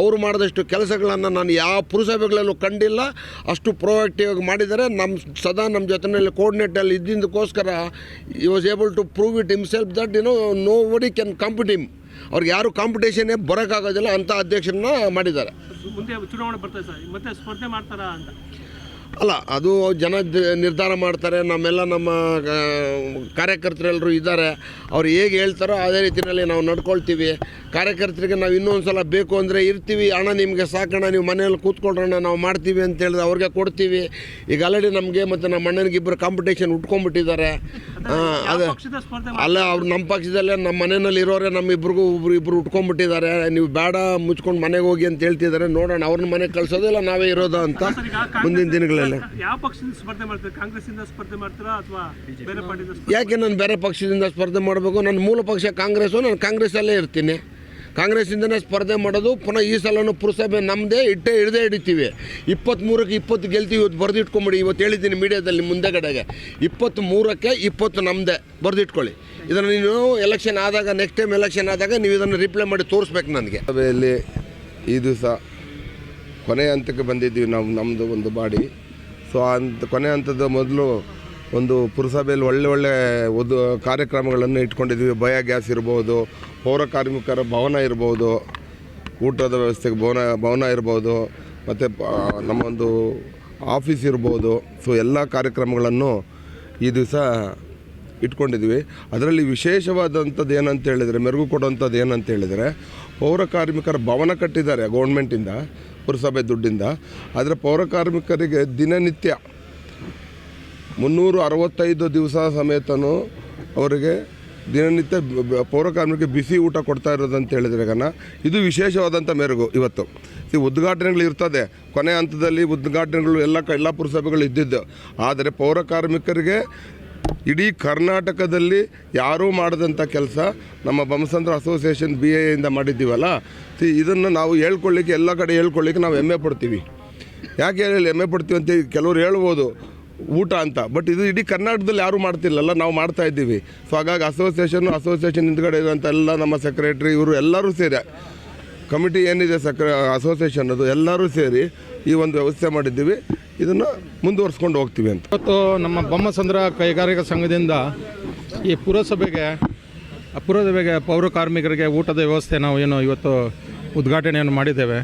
ಅವರು ಮಾಡಿದಷ್ಟು ಕೆಲಸಗಳನ್ನು ನಾನು ಯಾವ ಪುರಸಭೆಗಳಲ್ಲೂ ಕಂಡಿಲ್ಲ. ಅಷ್ಟು ಪ್ರೊಆಕ್ಟಿವ್ ಆಗಿ ಮಾಡಿದ್ದಾರೆ. ನಮ್ಮ ಸದಾ ನಮ್ಮ ಜೊತೆಯಲ್ಲಿ ಕೋರ್ಡಿನೇಟಲ್ಲಿ ಇದ್ದಿಂದಕ್ಕೋಸ್ಕರ ಈ was able to prove it himself that you know nobody can compete him ಅವ್ರಿಗೆ ಯಾರು ಕಾಂಪಿಟೇಷನ್ನೇ ಬರೋಕ್ಕಾಗೋದಿಲ್ಲ ಅಂಥ ಅಧ್ಯಕ್ಷರನ್ನ ಮಾಡಿದ್ದಾರೆ. ಮುಂದೆ ಚುನಾವಣೆ ಬರ್ತದೆ ಸರ್. ಮತ್ತೆ ಸ್ಪರ್ಧೆ ಮಾಡ್ತಾರಾ ಅಂತ. ಅಲ್ಲ ಅದು ಜನ ನಿರ್ಧಾರ ಮಾಡ್ತಾರೆ ನಮ್ಮೆಲ್ಲ ನಮ್ಮ ಕಾರ್ಯಕರ್ತರೆಲ್ಲರೂ ಇದ್ದಾರೆ. ಅವ್ರು ಹೇಗೆ ಹೇಳ್ತಾರೋ ಅದೇ ರೀತಿಯಲ್ಲಿ ನಾವು ನಡ್ಕೊಳ್ತೀವಿ. ಕಾರ್ಯಕರ್ತರಿಗೆ ನಾವು ಇನ್ನೊಂದು ಸಲ ಬೇಕು ಅಂದರೆ ಇರ್ತೀವಿ. ಹಣ ನಿಮಗೆ ಸಾಕಣ ನೀವು ಮನೆಯಲ್ಲಿ ಕೂತ್ಕೊಳ್ಳೋಣ ನಾವು ಮಾಡ್ತೀವಿ ಅಂತ ಹೇಳಿದ್ರೆ ಅವ್ರಿಗೆ ಕೊಡ್ತೀವಿ. ಈಗ ಆಲ್ರೆಡಿ ನಮಗೆ ಮತ್ತು ನಮ್ಮ ಅಣ್ಣನಿಗೆ ಇಬ್ಬರು ಕಾಂಪಿಟೇಷನ್ ಉಟ್ಕೊಂಡ್ಬಿಟ್ಟಿದ್ದಾರೆ. ಅದೇ. ಅಲ್ಲ ಅವ್ರು ನಮ್ಮ ಪಕ್ಷದಲ್ಲೇ ನಮ್ಮ ಮನೆಯಲ್ಲಿ ಇರೋರೆ ನಮ್ಮಿಬ್ರಿಗೂ ಒಬ್ರು ಇಬ್ಬರು ಉಟ್ಕೊಂಡ್ಬಿಟ್ಟಿದ್ದಾರೆ. ನೀವು ಬೇಡ ಮುಚ್ಕೊಂಡು ಮನೆಗೆ ಹೋಗಿ ಅಂತ ಹೇಳ್ತಿದ್ದಾರೆ. ನೋಡೋಣ ಅವ್ರನ್ನ ಮನೆಗೆ ಕಳಿಸೋದಿಲ್ಲ ನಾವೇ ಇರೋದು ಅಂತ ಮುಂದಿನ ದಿನಗಳಲ್ಲಿ. ಯಾವ ಪಕ್ಷದಿಂದ ಸ್ಪರ್ಧೆ ಮಾಡ್ತೀರಾ? ಕಾಂಗ್ರೆಸ್ ಇಂದ ಸ್ಪರ್ಧೆ ಮಾಡ್ತೀರಾ ಅಥವಾ ಬೇರೆ ಪಾರ್ಟಿಯಿಂದ ಸ್ಪರ್ಧೆ ಯಾಕೆ ನಾನು ಬೇರೆ ಪಕ್ಷದಿಂದ ಸ್ಪರ್ಧೆ ಮಾಡಬೇಕು? ನನ್ನ ಮೂಲ ಪಕ್ಷ ಕಾಂಗ್ರೆಸ್ಸು ನಾನು ಕಾಂಗ್ರೆಸ್ಸಲ್ಲೇ ಇರ್ತೀನಿ. ಕಾಂಗ್ರೆಸ್ಸಿಂದನೇ ಸ್ಪರ್ಧೆ ಮಾಡೋದು ಪುನಃ ಈ ಸಲನೂ ಪುರಸಭೆ ನಮ್ಮದೇ ಇಟ್ಟೇ ಹಿಡ್ದೇ ಹಿಡಿತೀವಿ. ಇಪ್ಪತ್ತ್ಮೂರಕ್ಕೆ ಇಪ್ಪತ್ತು ಗೆಲ್ತೀವಿ ಇವತ್ತು ಬರೆದಿಟ್ಕೊಂಬಿಡಿ ಇವತ್ತು ಹೇಳಿದ್ದೀನಿ ಮೀಡಿಯಾದಲ್ಲಿ ಮುಂದೆಗಡೆಗೆ. ಇಪ್ಪತ್ತ್ಮೂರಕ್ಕೆ ಇಪ್ಪತ್ತು ನಮ್ಮದೇ ಬರೆದಿಟ್ಕೊಳ್ಳಿ. ಇದನ್ನು ನೀನು ಎಲೆಕ್ಷನ್ ಆದಾಗ ನೆಕ್ಸ್ಟ್ ಟೈಮ್ ಎಲೆಕ್ಷನ್ ಆದಾಗ ನೀವು ಇದನ್ನು ರಿಪ್ಲೈ ಮಾಡಿ ತೋರಿಸ್ಬೇಕು ನನಗೆ. ಸಭೆಯಲ್ಲಿ ಈ ದಿವಸ ಕೊನೆ ಹಂತಕ್ಕೆ ಬಂದಿದ್ದೀವಿ ನಾವು ನಮ್ಮದು ಒಂದು ಬಾಡಿ. ಸೊ ಅಂತ ಕೊನೆ ಹಂತದ ಮೊದಲು ಒಂದು ಪುರಸಭೆಯಲ್ಲಿ ಒಳ್ಳೆ ಒಳ್ಳೆ ಒಂದು ಕಾರ್ಯಕ್ರಮಗಳನ್ನು ಇಟ್ಕೊಂಡಿದ್ವಿ ಬಯ ಗ್ಯಾಸ್ ಇರ್ಬೋದು, ಪೌರ ಕಾರ್ಮಿಕರ ಭವನ ಇರ್ಬೋದು, ಊಟದ ವ್ಯವಸ್ಥೆಗೆ ಭವನ ಭವನ ಇರ್ಬೋದು, ಮತ್ತು ನಮ್ಮ ಒಂದು ಆಫೀಸ್ ಇರ್ಬೋದು. ಸೊ ಎಲ್ಲ ಕಾರ್ಯಕ್ರಮಗಳನ್ನು ಈ ದಿವಸ ಇಟ್ಕೊಂಡಿದ್ವಿ ಅದರಲ್ಲಿ ವಿಶೇಷವಾದಂಥದ್ದು ಏನಂತ ಹೇಳಿದರೆ, ಮೆರುಗು ಕೊಡುವಂಥದ್ದು ಏನಂತ ಹೇಳಿದರೆ, ಪೌರ ಕಾರ್ಮಿಕರ ಭವನ ಕಟ್ಟಿದ್ದಾರೆ ಗೌರ್ಮೆಂಟಿಂದ. ಪುರಸಭೆ ದುಡ್ಡಿಂದ. ಆದರೆ ಪೌರಕಾರ್ಮಿಕರಿಗೆ ದಿನನಿತ್ಯ ಮುನ್ನೂರು ಅರವತ್ತೈದು ದಿವಸ ಸಮೇತನೂ ಅವರಿಗೆ ದಿನನಿತ್ಯ ಬ- ಬ- ಪೌರ ಕಾರ್ಮಿಕರಿಗೆ ಬಿಸಿ ಊಟ ಕೊಡ್ತಾ ಇರೋದು ಅಂತ ಹೇಳಿದ್ರೆ ಗನ, ಇದು ವಿಶೇಷವಾದಂಥ ಮೆರುಗು ಇವತ್ತು. ಈ ಉದ್ಘಾಟನೆಗಳು ಇರ್ತದೆ. ಕೊನೆ ಹಂತದಲ್ಲಿ ಉದ್ಘಾಟನೆಗಳು ಎಲ್ಲ ಎಲ್ಲ ಪುರಸಭೆಗಳು ಇದ್ದಿದ್ದು. ಆದರೆ ಪೌರ ಕಾರ್ಮಿಕರಿಗೆ ಇಡೀ ಕರ್ನಾಟಕದಲ್ಲಿ ಯಾರೂ ಮಾಡಿದಂಥ ಕೆಲಸ ನಮ್ಮ ಬಮಸಂದ್ರ ಅಸೋಸಿಯೇಷನ್ ಬಿ ಎಯಿಂದ ಮಾಡಿದ್ದೀವಲ್ಲ? ಸಿ, ಇದನ್ನು ನಾವು ಹೇಳ್ಕೊಳ್ಳಿಕ್ಕೆ, ಎಲ್ಲ ಕಡೆ ಹೇಳ್ಕೊಳ್ಳಿಕ್ಕೆ ನಾವು ಹೆಮ್ಮೆ ಪಡ್ತೀವಿ. ಯಾಕೆ ಹೇಳಿ ಹೆಮ್ಮೆ ಪಡ್ತೀವಿ ಅಂತ ಕೆಲವರು ಹೇಳ್ಬೋದು, ಊಟ ಅಂತ. ಬಟ್ ಇದು ಇಡೀ ಕರ್ನಾಟಕದಲ್ಲಿ ಯಾರೂ ಮಾಡ್ತಿಲ್ಲಲ್ಲ, ನಾವು ಮಾಡ್ತಾ ಇದ್ದೀವಿ. ಸೊ ಹಾಗಾಗಿ ಅಸೋಸಿಯೇಷನ್ ಅಸೋಸಿಯೇಷನ್ ಹಿಂದ್ಗಡೆ ಇರುವಂಥ ಎಲ್ಲ ನಮ್ಮ ಸೆಕ್ರೆಟ್ರಿ ಇವರು ಎಲ್ಲರೂ ಸೇರಿ, ಕಮಿಟಿ ಏನಿದೆ ಸಕ್ರ, ಅಸೋಸಿಯೇಷನ್ ಅದು ಎಲ್ಲರೂ ಸೇರಿ ಈ ಒಂದು ವ್ಯವಸ್ಥೆ ಮಾಡಿದ್ದೀವಿ. ಇದನ್ನು ಮುಂದುವರ್ಸ್ಕೊಂಡು ಹೋಗ್ತೀವಿ ಅಂತ. ಇವತ್ತು ನಮ್ಮ ಬೊಮ್ಮಸಂದ್ರ ಕೈಗಾರಿಕಾ ಸಂಘದಿಂದ ಈ ಪುರಸಭೆಗೆ ಪುರಸಭೆಗೆ ಪೌರ ಕಾರ್ಮಿಕರಿಗೆ ಊಟದ ವ್ಯವಸ್ಥೆ ನಾವು ಏನು ಇವತ್ತು ಉದ್ಘಾಟನೆಯನ್ನು ಮಾಡಿದ್ದೇವೆ.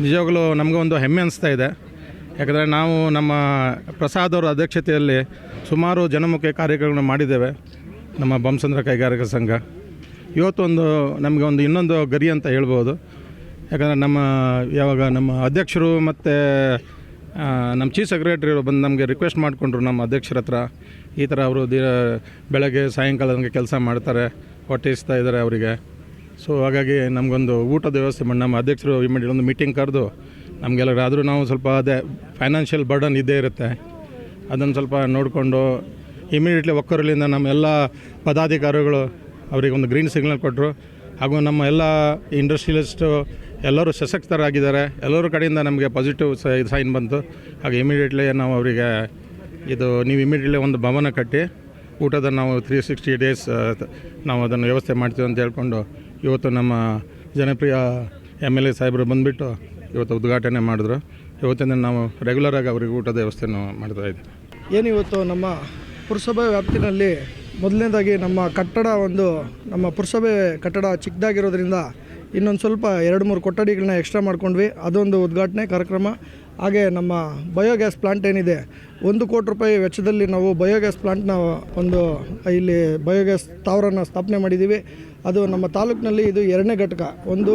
ನಿಜವಾಗಲೂ ನಮಗೆ ಒಂದು ಹೆಮ್ಮೆ ಅನಿಸ್ತಾ ಇದೆ. ಯಾಕಂದರೆ ನಾವು ನಮ್ಮ ಪ್ರಸಾದ್ ಅವರ ಅಧ್ಯಕ್ಷತೆಯಲ್ಲಿ ಸುಮಾರು ಜನಮುಖಿ ಕಾರ್ಯಕ್ರಮಗಳನ್ನು ಮಾಡಿದ್ದೇವೆ ನಮ್ಮ ಬೊಮ್ಮಸಂದ್ರ ಕೈಗಾರಿಕಾ ಸಂಘ. ಇವತ್ತೊಂದು ನಮಗೆ ಒಂದು ಇನ್ನೊಂದು ಗರಿ ಅಂತ ಹೇಳ್ಬೋದು. ಯಾಕಂದರೆ ನಮ್ಮ ಯಾವಾಗ ನಮ್ಮ ಅಧ್ಯಕ್ಷರು ಮತ್ತು ನಮ್ಮ ಚೀಫ್ ಸೆಕ್ರೆಟರಿ ಬಂದು ನಮಗೆ ರಿಕ್ವೆಸ್ಟ್ ಮಾಡಿಕೊಂಡ್ರು ನಮ್ಮ ಅಧ್ಯಕ್ಷರ ಹತ್ರ. ಈ ಥರ ಅವರು ದಿನ ಬೆಳಗ್ಗೆ ಸಾಯಂಕಾಲ ನಮಗೆ ಕೆಲಸ ಮಾಡ್ತಾರೆ ಹೊಟ್ಟೆಸ್ತಾ ಇದ್ದಾರೆ ಅವರಿಗೆ. ಸೊ ಹಾಗಾಗಿ ನಮಗೊಂದು ಊಟದ ವ್ಯವಸ್ಥೆ ಮಾಡಿ, ನಮ್ಮ ಅಧ್ಯಕ್ಷರು ಇಮಿಡಿಯೇಟ್ ಒಂದು ಮೀಟಿಂಗ್ ಕರೆದು ನಮಗೆಲ್ಲರೂ ಆದರೂ ನಾವು ಸ್ವಲ್ಪ ಅದೇ ಫೈನಾನ್ಷಿಯಲ್ ಬರ್ಡನ್ ಇದ್ದೇ ಇರುತ್ತೆ. ಅದನ್ನು ಸ್ವಲ್ಪ ನೋಡಿಕೊಂಡು ಇಮಿಡಿಯೇಟ್ಲಿ ಒಕ್ಕರಲಿಂದ ನಮ್ಮ ಎಲ್ಲ ಪದಾಧಿಕಾರಿಗಳು ಅವರಿಗೆ ಒಂದು ಗ್ರೀನ್ ಸಿಗ್ನಲ್ ಕೊಟ್ಟರು ಹಾಗೂ ನಮ್ಮ ಎಲ್ಲ ಇಂಡಸ್ಟ್ರಿಯಲಿಸ್ಟು ಎಲ್ಲರೂ ಸಶಕ್ತರಾಗಿದ್ದಾರೆ. ಎಲ್ಲರ ಕಡೆಯಿಂದ ನಮಗೆ ಪಾಸಿಟಿವ್ ಸೈನ್ ಬಂತು. ಹಾಗೆ ಇಮಿಡಿಯೇಟ್ಲಿ ನಾವು ಅವರಿಗೆ ಇದು, ನೀವು ಇಮಿಡಿಯೇಟ್ಲಿ ಒಂದು ಭವನ ಕಟ್ಟಿ, ಊಟದ ನಾವು ತ್ರೀ ಸಿಕ್ಸ್ಟಿ ಡೇಸ್ ನಾವು ಅದನ್ನು ವ್ಯವಸ್ಥೆ ಮಾಡ್ತೀವಿ ಅಂತ ಹೇಳ್ಕೊಂಡು ಇವತ್ತು ನಮ್ಮ ಜನಪ್ರಿಯ ಎಂ ಎಲ್ ಎ ಸಾಹೇಬರು ಬಂದುಬಿಟ್ಟು ಇವತ್ತು ಉದ್ಘಾಟನೆ ಮಾಡಿದ್ರು. ಇವತ್ತಿಂದ ನಾವು ರೆಗ್ಯುಲರಾಗಿ ಅವರಿಗೆ ಊಟದ ವ್ಯವಸ್ಥೆಯನ್ನು ಮಾಡ್ತಾ ಇದ್ದೀವಿ ಏನಿವತ್ತು ನಮ್ಮ ಪುರಸಭೆ ವ್ಯಾಪ್ತಿನಲ್ಲಿ ಮೊದಲನೇದಾಗಿ ನಮ್ಮ ಕಟ್ಟಡ ಒಂದು, ನಮ್ಮ ಪುರಸಭೆ ಕಟ್ಟಡ ಚಿಕ್ಕದಾಗಿರೋದ್ರಿಂದ ಇನ್ನೊಂದು ಸ್ವಲ್ಪ ಎರಡು ಮೂರು ಕೊಠಡಿಗಳನ್ನ ಎಕ್ಸ್ಟ್ರಾ ಮಾಡ್ಕೊಂಡ್ವಿ. ಅದೊಂದು ಉದ್ಘಾಟನೆ ಕಾರ್ಯಕ್ರಮ. ಹಾಗೆ ನಮ್ಮ ಬಯೋಗ್ಯಾಸ್ ಪ್ಲಾಂಟ್ ಏನಿದೆ, ಒಂದು ಕೋಟಿ ರೂಪಾಯಿ ವೆಚ್ಚದಲ್ಲಿ ನಾವು ಬಯೋಗ್ಯಾಸ್ ಪ್ಲಾಂಟ್ನ ಒಂದು, ಇಲ್ಲಿ ಬಯೋಗ್ಯಾಸ್ ತಾವರನ್ನು ಸ್ಥಾಪನೆ ಮಾಡಿದ್ದೀವಿ ಅದು ನಮ್ಮ ತಾಲೂಕಿನಲ್ಲಿ ಇದು ಎರಡನೇ ಘಟಕ. ಒಂದು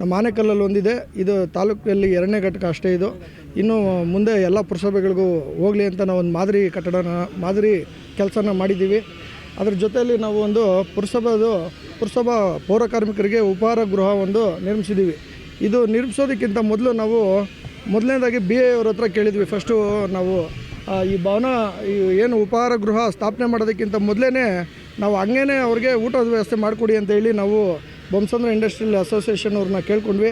ನಮ್ಮ ಆನೆಕಲ್ಲಲ್ಲಿ ಒಂದಿದೆ, ಇದು ತಾಲೂಕಿನಲ್ಲಿ ಎರಡನೇ ಘಟಕ ಅಷ್ಟೇ ಇದು. ಇನ್ನು ಮುಂದೆ ಎಲ್ಲ ಪುರಸಭೆಗಳಿಗೂ ಹೋಗಲಿ ಅಂತ ನಾವು ಒಂದು ಮಾದರಿ ಕಟ್ಟಡನ, ಮಾದರಿ ಕೆಲಸನ ಮಾಡಿದ್ದೀವಿ ಅದ್ರ ಜೊತೆಯಲ್ಲಿ ನಾವು ಒಂದು ಪುರಸಭೆದು, ಪುರಸಭಾ ಪೌರ ಕಾರ್ಮಿಕರಿಗೆ ಉಪಹಾರ ಗೃಹ ಒಂದು ನಿರ್ಮಿಸಿದ್ದೀವಿ ಇದು ನಿರ್ಮಿಸೋದಕ್ಕಿಂತ ಮೊದಲು ನಾವು ಮೊದಲನೇದಾಗಿ ಬಿ ಎ ಅವ್ರ ಹತ್ರ ಕೇಳಿದ್ವಿ. ಫಸ್ಟು ನಾವು ಈ ಭವನ ಏನು ಉಪಹಾರ ಗೃಹ ಸ್ಥಾಪನೆ ಮಾಡೋದಕ್ಕಿಂತ ಮೊದಲೇ ನಾವು ಹಂಗೇನೆ ಅವ್ರಿಗೆ ಊಟದ ವ್ಯವಸ್ಥೆ ಮಾಡಿಕೊಡಿ ಅಂತ ಹೇಳಿ ನಾವು ಬೊಮ್ಮಸಂದ್ರ ಇಂಡಸ್ಟ್ರಿಯಲ್ ಅಸೋಸಿಯೇಷನ್ ಅವ್ರನ್ನ ಕೇಳ್ಕೊಂಡ್ವಿ.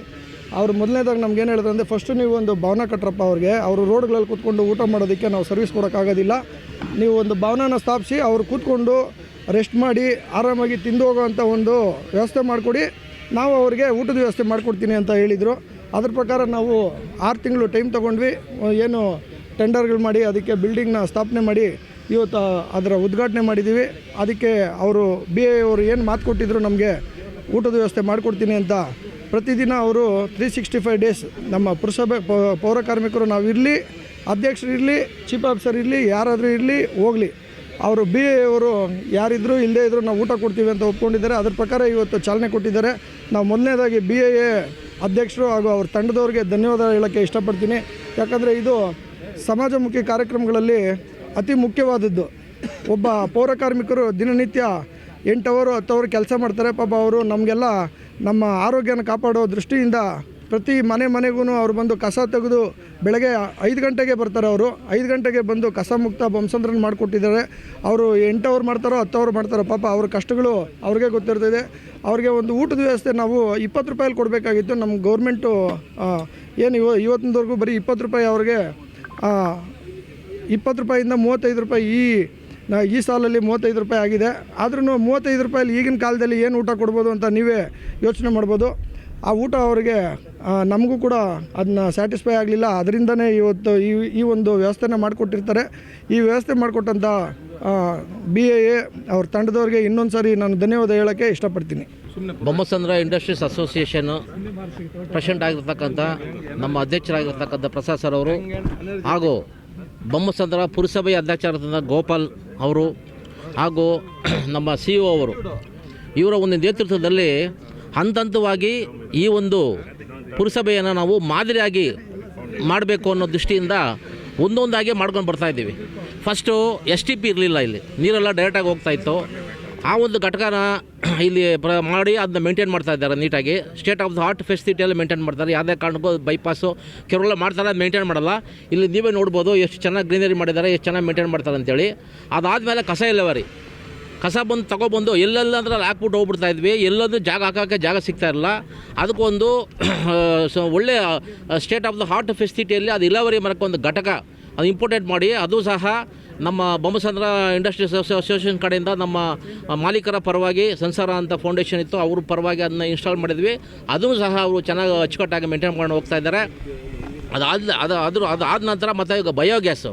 ಅವ್ರು ಮೊದಲನೇದಾಗ ನಮ್ಗೆ ಏನು ಹೇಳಿದ್ರು ಅಂದರೆ ಫಸ್ಟು ನೀವು ಒಂದು ಭವನ ಕಟ್ಟ್ರಪ್ಪ ಅವ್ರಿಗೆ, ಅವರು ರೋಡ್ಗಳಲ್ಲಿ ಕೂತ್ಕೊಂಡು ಊಟ ಮಾಡೋದಕ್ಕೆ ನಾವು ಸರ್ವಿಸ್ ಕೊಡೋಕ್ಕಾಗೋದಿಲ್ಲ. ನೀವು ಒಂದು ಭವನನ ಸ್ಥಾಪಿಸಿ ಅವ್ರು ಕೂತ್ಕೊಂಡು ರೆಸ್ಟ್ ಮಾಡಿ ಆರಾಮಾಗಿ ತಿಂದು ಹೋಗೋವಂಥ ಒಂದು ವ್ಯವಸ್ಥೆ ಮಾಡಿಕೊಡಿ. ನಾವು ಅವರಿಗೆ ಊಟದ ವ್ಯವಸ್ಥೆ ಮಾಡಿಕೊಡ್ತೀನಿ ಅಂತ ಹೇಳಿದರು. ಅದ್ರ ಪ್ರಕಾರ ನಾವು ಆರು ತಿಂಗಳು ಟೈಮ್ ತೊಗೊಂಡ್ವಿ. ಏನು ಟೆಂಡರ್ಗಳು ಮಾಡಿ, ಅದಕ್ಕೆ ಬಿಲ್ಡಿಂಗ್ನ ಸ್ಥಾಪನೆ ಮಾಡಿ ಇವತ್ತು ಅದರ ಉದ್ಘಾಟನೆ ಮಾಡಿದ್ದೀವಿ. ಅದಕ್ಕೆ ಅವರು ಬಿ ಎ ಅವರು ಏನು ಮಾತು ಕೊಟ್ಟಿದ್ರು ನಮಗೆ ಊಟದ ವ್ಯವಸ್ಥೆ ಮಾಡಿಕೊಡ್ತೀನಿ ಅಂತ. ಪ್ರತಿದಿನ ಅವರು ತ್ರೀ ಸಿಕ್ಸ್ಟಿ ಫೈವ್ ಡೇಸ್ ನಮ್ಮ ಪುರಸಭೆ, ಪೌರ ಕಾರ್ಮಿಕರು ನಾವು ಇರಲಿ ಅಧ್ಯಕ್ಷರು ಇರಲಿ ಚೀಫ್ ಆಫೀಸರ್ ಇರಲಿ, ಯಾರಾದರೂ ಇರಲಿ, ಹೋಗಲಿ. ಅವರು ಬಿ ಅವರು ಯಾರಿದ್ರು, ಇಲ್ಲದೇ ಇದ್ದರೂ ನಾವು ಊಟ ಕೊಡ್ತೀವಿ ಅಂತ ಒಪ್ಕೊಂಡಿದ್ದಾರೆ. ಅದ್ರ ಪ್ರಕಾರ ಇವತ್ತು ಚಾಲನೆ ಕೊಟ್ಟಿದ್ದಾರೆ. ನಾವು ಮೊದಲನೇದಾಗಿ ಬಿ ಎ ಎ ಅಧ್ಯಕ್ಷರು ಹಾಗೂ ಅವ್ರ ತಂಡದವ್ರಿಗೆ ಧನ್ಯವಾದ ಹೇಳೋಕ್ಕೆ ಇಷ್ಟಪಡ್ತೀನಿ. ಯಾಕಂದರೆ ಇದು ಸಮಾಜಮುಖಿ ಕಾರ್ಯಕ್ರಮಗಳಲ್ಲಿ ಅತಿ ಮುಖ್ಯವಾದದ್ದು. ಒಬ್ಬ ಪೌರ ಕಾರ್ಮಿಕರು ದಿನನಿತ್ಯ ಎಂಟು ಅವರು ಹತ್ತು ಅವರು ಕೆಲಸ ಮಾಡ್ತಾರೆ. ಪಾಪ ಅವರು ನಮಗೆಲ್ಲ ನಮ್ಮ ಆರೋಗ್ಯನ ಕಾಪಾಡೋ ದೃಷ್ಟಿಯಿಂದ ಪ್ರತಿ ಮನೆ ಮನೆಗೂ ಅವ್ರು ಬಂದು ಕಸ ತೆಗೆದು ಬೆಳಗ್ಗೆ ಐದು ಗಂಟೆಗೆ ಬರ್ತಾರೆ ಅವರು. ಐದು ಗಂಟೆಗೆ ಬಂದು ಕಸ ಮುಕ್ತ ಬೊಮ್ಮಸಂದ್ರನ ಮಾಡಿಕೊಟ್ಟಿದ್ದಾರೆ. ಅವರು ಎಂಟು ಅವ್ರು ಮಾಡ್ತಾರೋ ಹತ್ತು ಅವ್ರು ಮಾಡ್ತಾರೋ ಪಾಪ ಅವ್ರ ಕಷ್ಟಗಳು ಅವ್ರಿಗೆ ಗೊತ್ತಿರ್ತದೆ. ಅವ್ರಿಗೆ ಒಂದು ಊಟದ ವ್ಯವಸ್ಥೆ ನಾವು ಇಪ್ಪತ್ತು ರೂಪಾಯಲ್ಲಿ ಕೊಡಬೇಕಾಗಿತ್ತು. ನಮ್ಮ ಗೌರ್ಮೆಂಟು ಏನು ಇವ, ಇವತ್ತಿನವರೆಗೂ ಬರೀ ಇಪ್ಪತ್ತು ರೂಪಾಯಿ ಅವ್ರಿಗೆ ಇಪ್ಪತ್ತು ರೂಪಾಯಿಂದ ಮೂವತ್ತೈದು ರೂಪಾಯಿ ಈ ಈ ಸಾಲಲ್ಲಿ ಮೂವತ್ತೈದು ರೂಪಾಯಿ ಆಗಿದೆ. ಆದ್ರೂ ಮೂವತ್ತೈದು ರೂಪಾಯಲ್ಲಿ ಈಗಿನ ಕಾಲದಲ್ಲಿ ಏನು ಊಟ ಕೊಡ್ಬೋದು ಅಂತ ನೀವೇ ಯೋಚನೆ ಮಾಡ್ಬೋದು. ಆ ಊಟ ಅವರಿಗೆ ನಮಗೂ ಕೂಡ ಅದನ್ನ ಸ್ಯಾಟಿಸ್ಫೈ ಆಗಲಿಲ್ಲ. ಅದರಿಂದನೇ ಇವತ್ತು ಈ ಈ ಒಂದು ವ್ಯವಸ್ಥೆನ ಮಾಡಿಕೊಟ್ಟಿರ್ತಾರೆ. ಈ ವ್ಯವಸ್ಥೆ ಮಾಡಿಕೊಟ್ಟಂಥ ಬಿ ಎ ಎ ಅವ್ರ ತಂಡದವ್ರಿಗೆ ಇನ್ನೊಂದು ಸಾರಿ ನಾನು ಧನ್ಯವಾದ ಹೇಳೋಕ್ಕೆ ಇಷ್ಟಪಡ್ತೀನಿ. ಬೊಮ್ಮಸಂದ್ರ ಇಂಡಸ್ಟ್ರೀಸ್ ಅಸೋಸಿಯೇಷನ್ನು ಪ್ರೆಸಿಡೆಂಟ್ ಆಗಿರ್ತಕ್ಕಂಥ ನಮ್ಮ ಅಧ್ಯಕ್ಷರಾಗಿರ್ತಕ್ಕಂಥ ಪ್ರಸಾದ್ ಸರ್ ಅವರು ಹಾಗೂ ಬೊಮ್ಮಸಂದ್ರ ಪುರಸಭೆಯ ಅಧ್ಯಕ್ಷರಾದಂಥ ಗೋಪಾಲ್ ಅವರು ಹಾಗೂ ನಮ್ಮ ಸಿ ಒ ಅವರು. ಇವರ ಒಂದು ನೇತೃತ್ವದಲ್ಲಿ ಹಂತ ಹಂತವಾಗಿ ಈ ಒಂದು ಪುರಸಭೆಯನ್ನು ನಾವು ಮಾದರಿಯಾಗಿ ಮಾಡಬೇಕು ಅನ್ನೋ ದೃಷ್ಟಿಯಿಂದ ಒಂದೊಂದಾಗಿ ಮಾಡ್ಕೊಂಡು ಬರ್ತಾ ಇದ್ದೀವಿ. ಫಸ್ಟು ಎಸ್ ಟಿ ಪಿ ಇರಲಿಲ್ಲ ಇಲ್ಲಿ. ನೀರೆಲ್ಲ ಡೈರೆಕ್ಟಾಗಿ ಹೋಗ್ತಾ ಇತ್ತು. ಆ ಒಂದು ಘಟಕನ ಇಲ್ಲಿ ಪ್ರ ಮಾಡಿ ಅದನ್ನ ಮೇಂಟೈನ್ ಮಾಡ್ತಾ ಇದ್ದಾರೆ ನೀಟಾಗಿ. ಸ್ಟೇಟ್ ಆಫ್ ದ ಆರ್ಟ್ ಫೆಸಿಲಿಟಿಯಲ್ಲಿ ಮೇಂಟೈನ್ ಮಾಡ್ತಾರೆ. ಯಾವುದೇ ಕಾರಣಕ್ಕೂ ಬೈಪಾಸು ಕೆಲವೆಲ್ಲ ಮಾಡ್ತಾರೆ, ಅದು ಮೇಂಟೈನ್ ಮಾಡಲ್ಲ. ಇಲ್ಲಿ ನೀವೇ ನೋಡ್ಬೋದು ಎಷ್ಟು ಚೆನ್ನಾಗಿ ಗ್ರೀನರಿ ಮಾಡಿದ್ದಾರೆ, ಎಷ್ಟು ಚೆನ್ನಾಗಿ ಮೇಂಟೈನ್ ಮಾಡ್ತಾರೆ ಅಂತೇಳಿ. ಅದಾದಮೇಲೆ ಕಸ ಇಲ್ಲವರಿ ಕಸ ಬಂದು ತಗೊಬಂದು ಎಲ್ಲೆಲ್ಲ ಅಂದ್ರೆ ಅಲ್ಲಿ ಹಾಕ್ಬಿಟ್ಟು ಹೋಗ್ಬಿಡ್ತಾ ಇದ್ವಿ. ಎಲ್ಲೊಂದು ಜಾಗ ಹಾಕೋಕ್ಕೆ ಜಾಗ ಸಿಗ್ತಾ ಇರಲ್ಲ. ಅದಕ್ಕೊಂದು ಸೊ, ಒಳ್ಳೆಯ ಸ್ಟೇಟ್ ಆಫ್ ದ ಹಾರ್ಟ್ ಫೆಸಿಲಿಟಿಯಲ್ಲಿ ಅದು ಇಲಾವರಿ ಮರಕ್ಕೆ ಒಂದು ಘಟಕ ಅದು ಇಂಪೋರ್ಟೆಂಟ್ ಮಾಡಿ, ಅದು ಸಹ ನಮ್ಮ ಬೊಮ್ಮಸಂದ್ರ ಇಂಡಸ್ಟ್ರೀಸ್ ಅಸೋಸಿಯೇಷನ್ ಕಡೆಯಿಂದ ನಮ್ಮ ಮಾಲೀಕರ ಪರವಾಗಿ ಸಂಸಾರ ಅಂತ ಫೌಂಡೇಶನ್ ಇತ್ತು, ಅವ್ರ ಪರವಾಗಿ ಅದನ್ನ ಇನ್ಸ್ಟಾಲ್ ಮಾಡಿದ್ವಿ. ಅದನ್ನು ಸಹ ಅವರು ಚೆನ್ನಾಗಿ ಅಚ್ಚುಕಟ್ಟಾಗಿ ಮೇಂಟೈನ್ ಮಾಡ್ಕೊಂಡು ಹೋಗ್ತಾ ಇದ್ದಾರೆ. ಅದಾದ ಅದು, ಅದ್ರ ಆದ ನಂತರ ಮತ್ತು ಈಗ ಬಯೋಗ್ಯಾಸು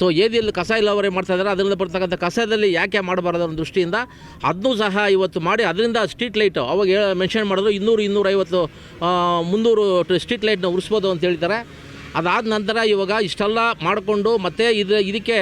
ಸೊ ಏದಿಯಲ್ಲಿ ಕಸ ಇಲ್ಲವರೆ ಮಾಡ್ತಾ ಇದ್ದಾರೆ. ಅದರಿಂದ ಬರ್ತಕ್ಕಂಥ ಕಸದಲ್ಲಿ ಯಾಕೆ ಮಾಡಬಾರ್ದು ಅನ್ನೋ ದೃಷ್ಟಿಯಿಂದ ಅದನ್ನೂ ಸಹ ಇವತ್ತು ಮಾಡಿ, ಅದರಿಂದ ಸ್ಟ್ರೀಟ್ ಲೈಟು ಅವಾಗ ಮೆನ್ಷನ್ ಮಾಡಿದ್ರು ಇನ್ನೂರು ಇನ್ನೂರೈವತ್ತು ಮುನ್ನೂರು ಸ್ಟ್ರೀಟ್ ಲೈಟ್ನ ಉರಿಸ್ಬೋದು ಅಂತ ಹೇಳ್ತಾರೆ ಅದಾದ ನಂತರ ಇವಾಗ ಇಷ್ಟೆಲ್ಲ ಮಾಡಿಕೊಂಡು ಮತ್ತೆ ಇದು ಇದಕ್ಕೆ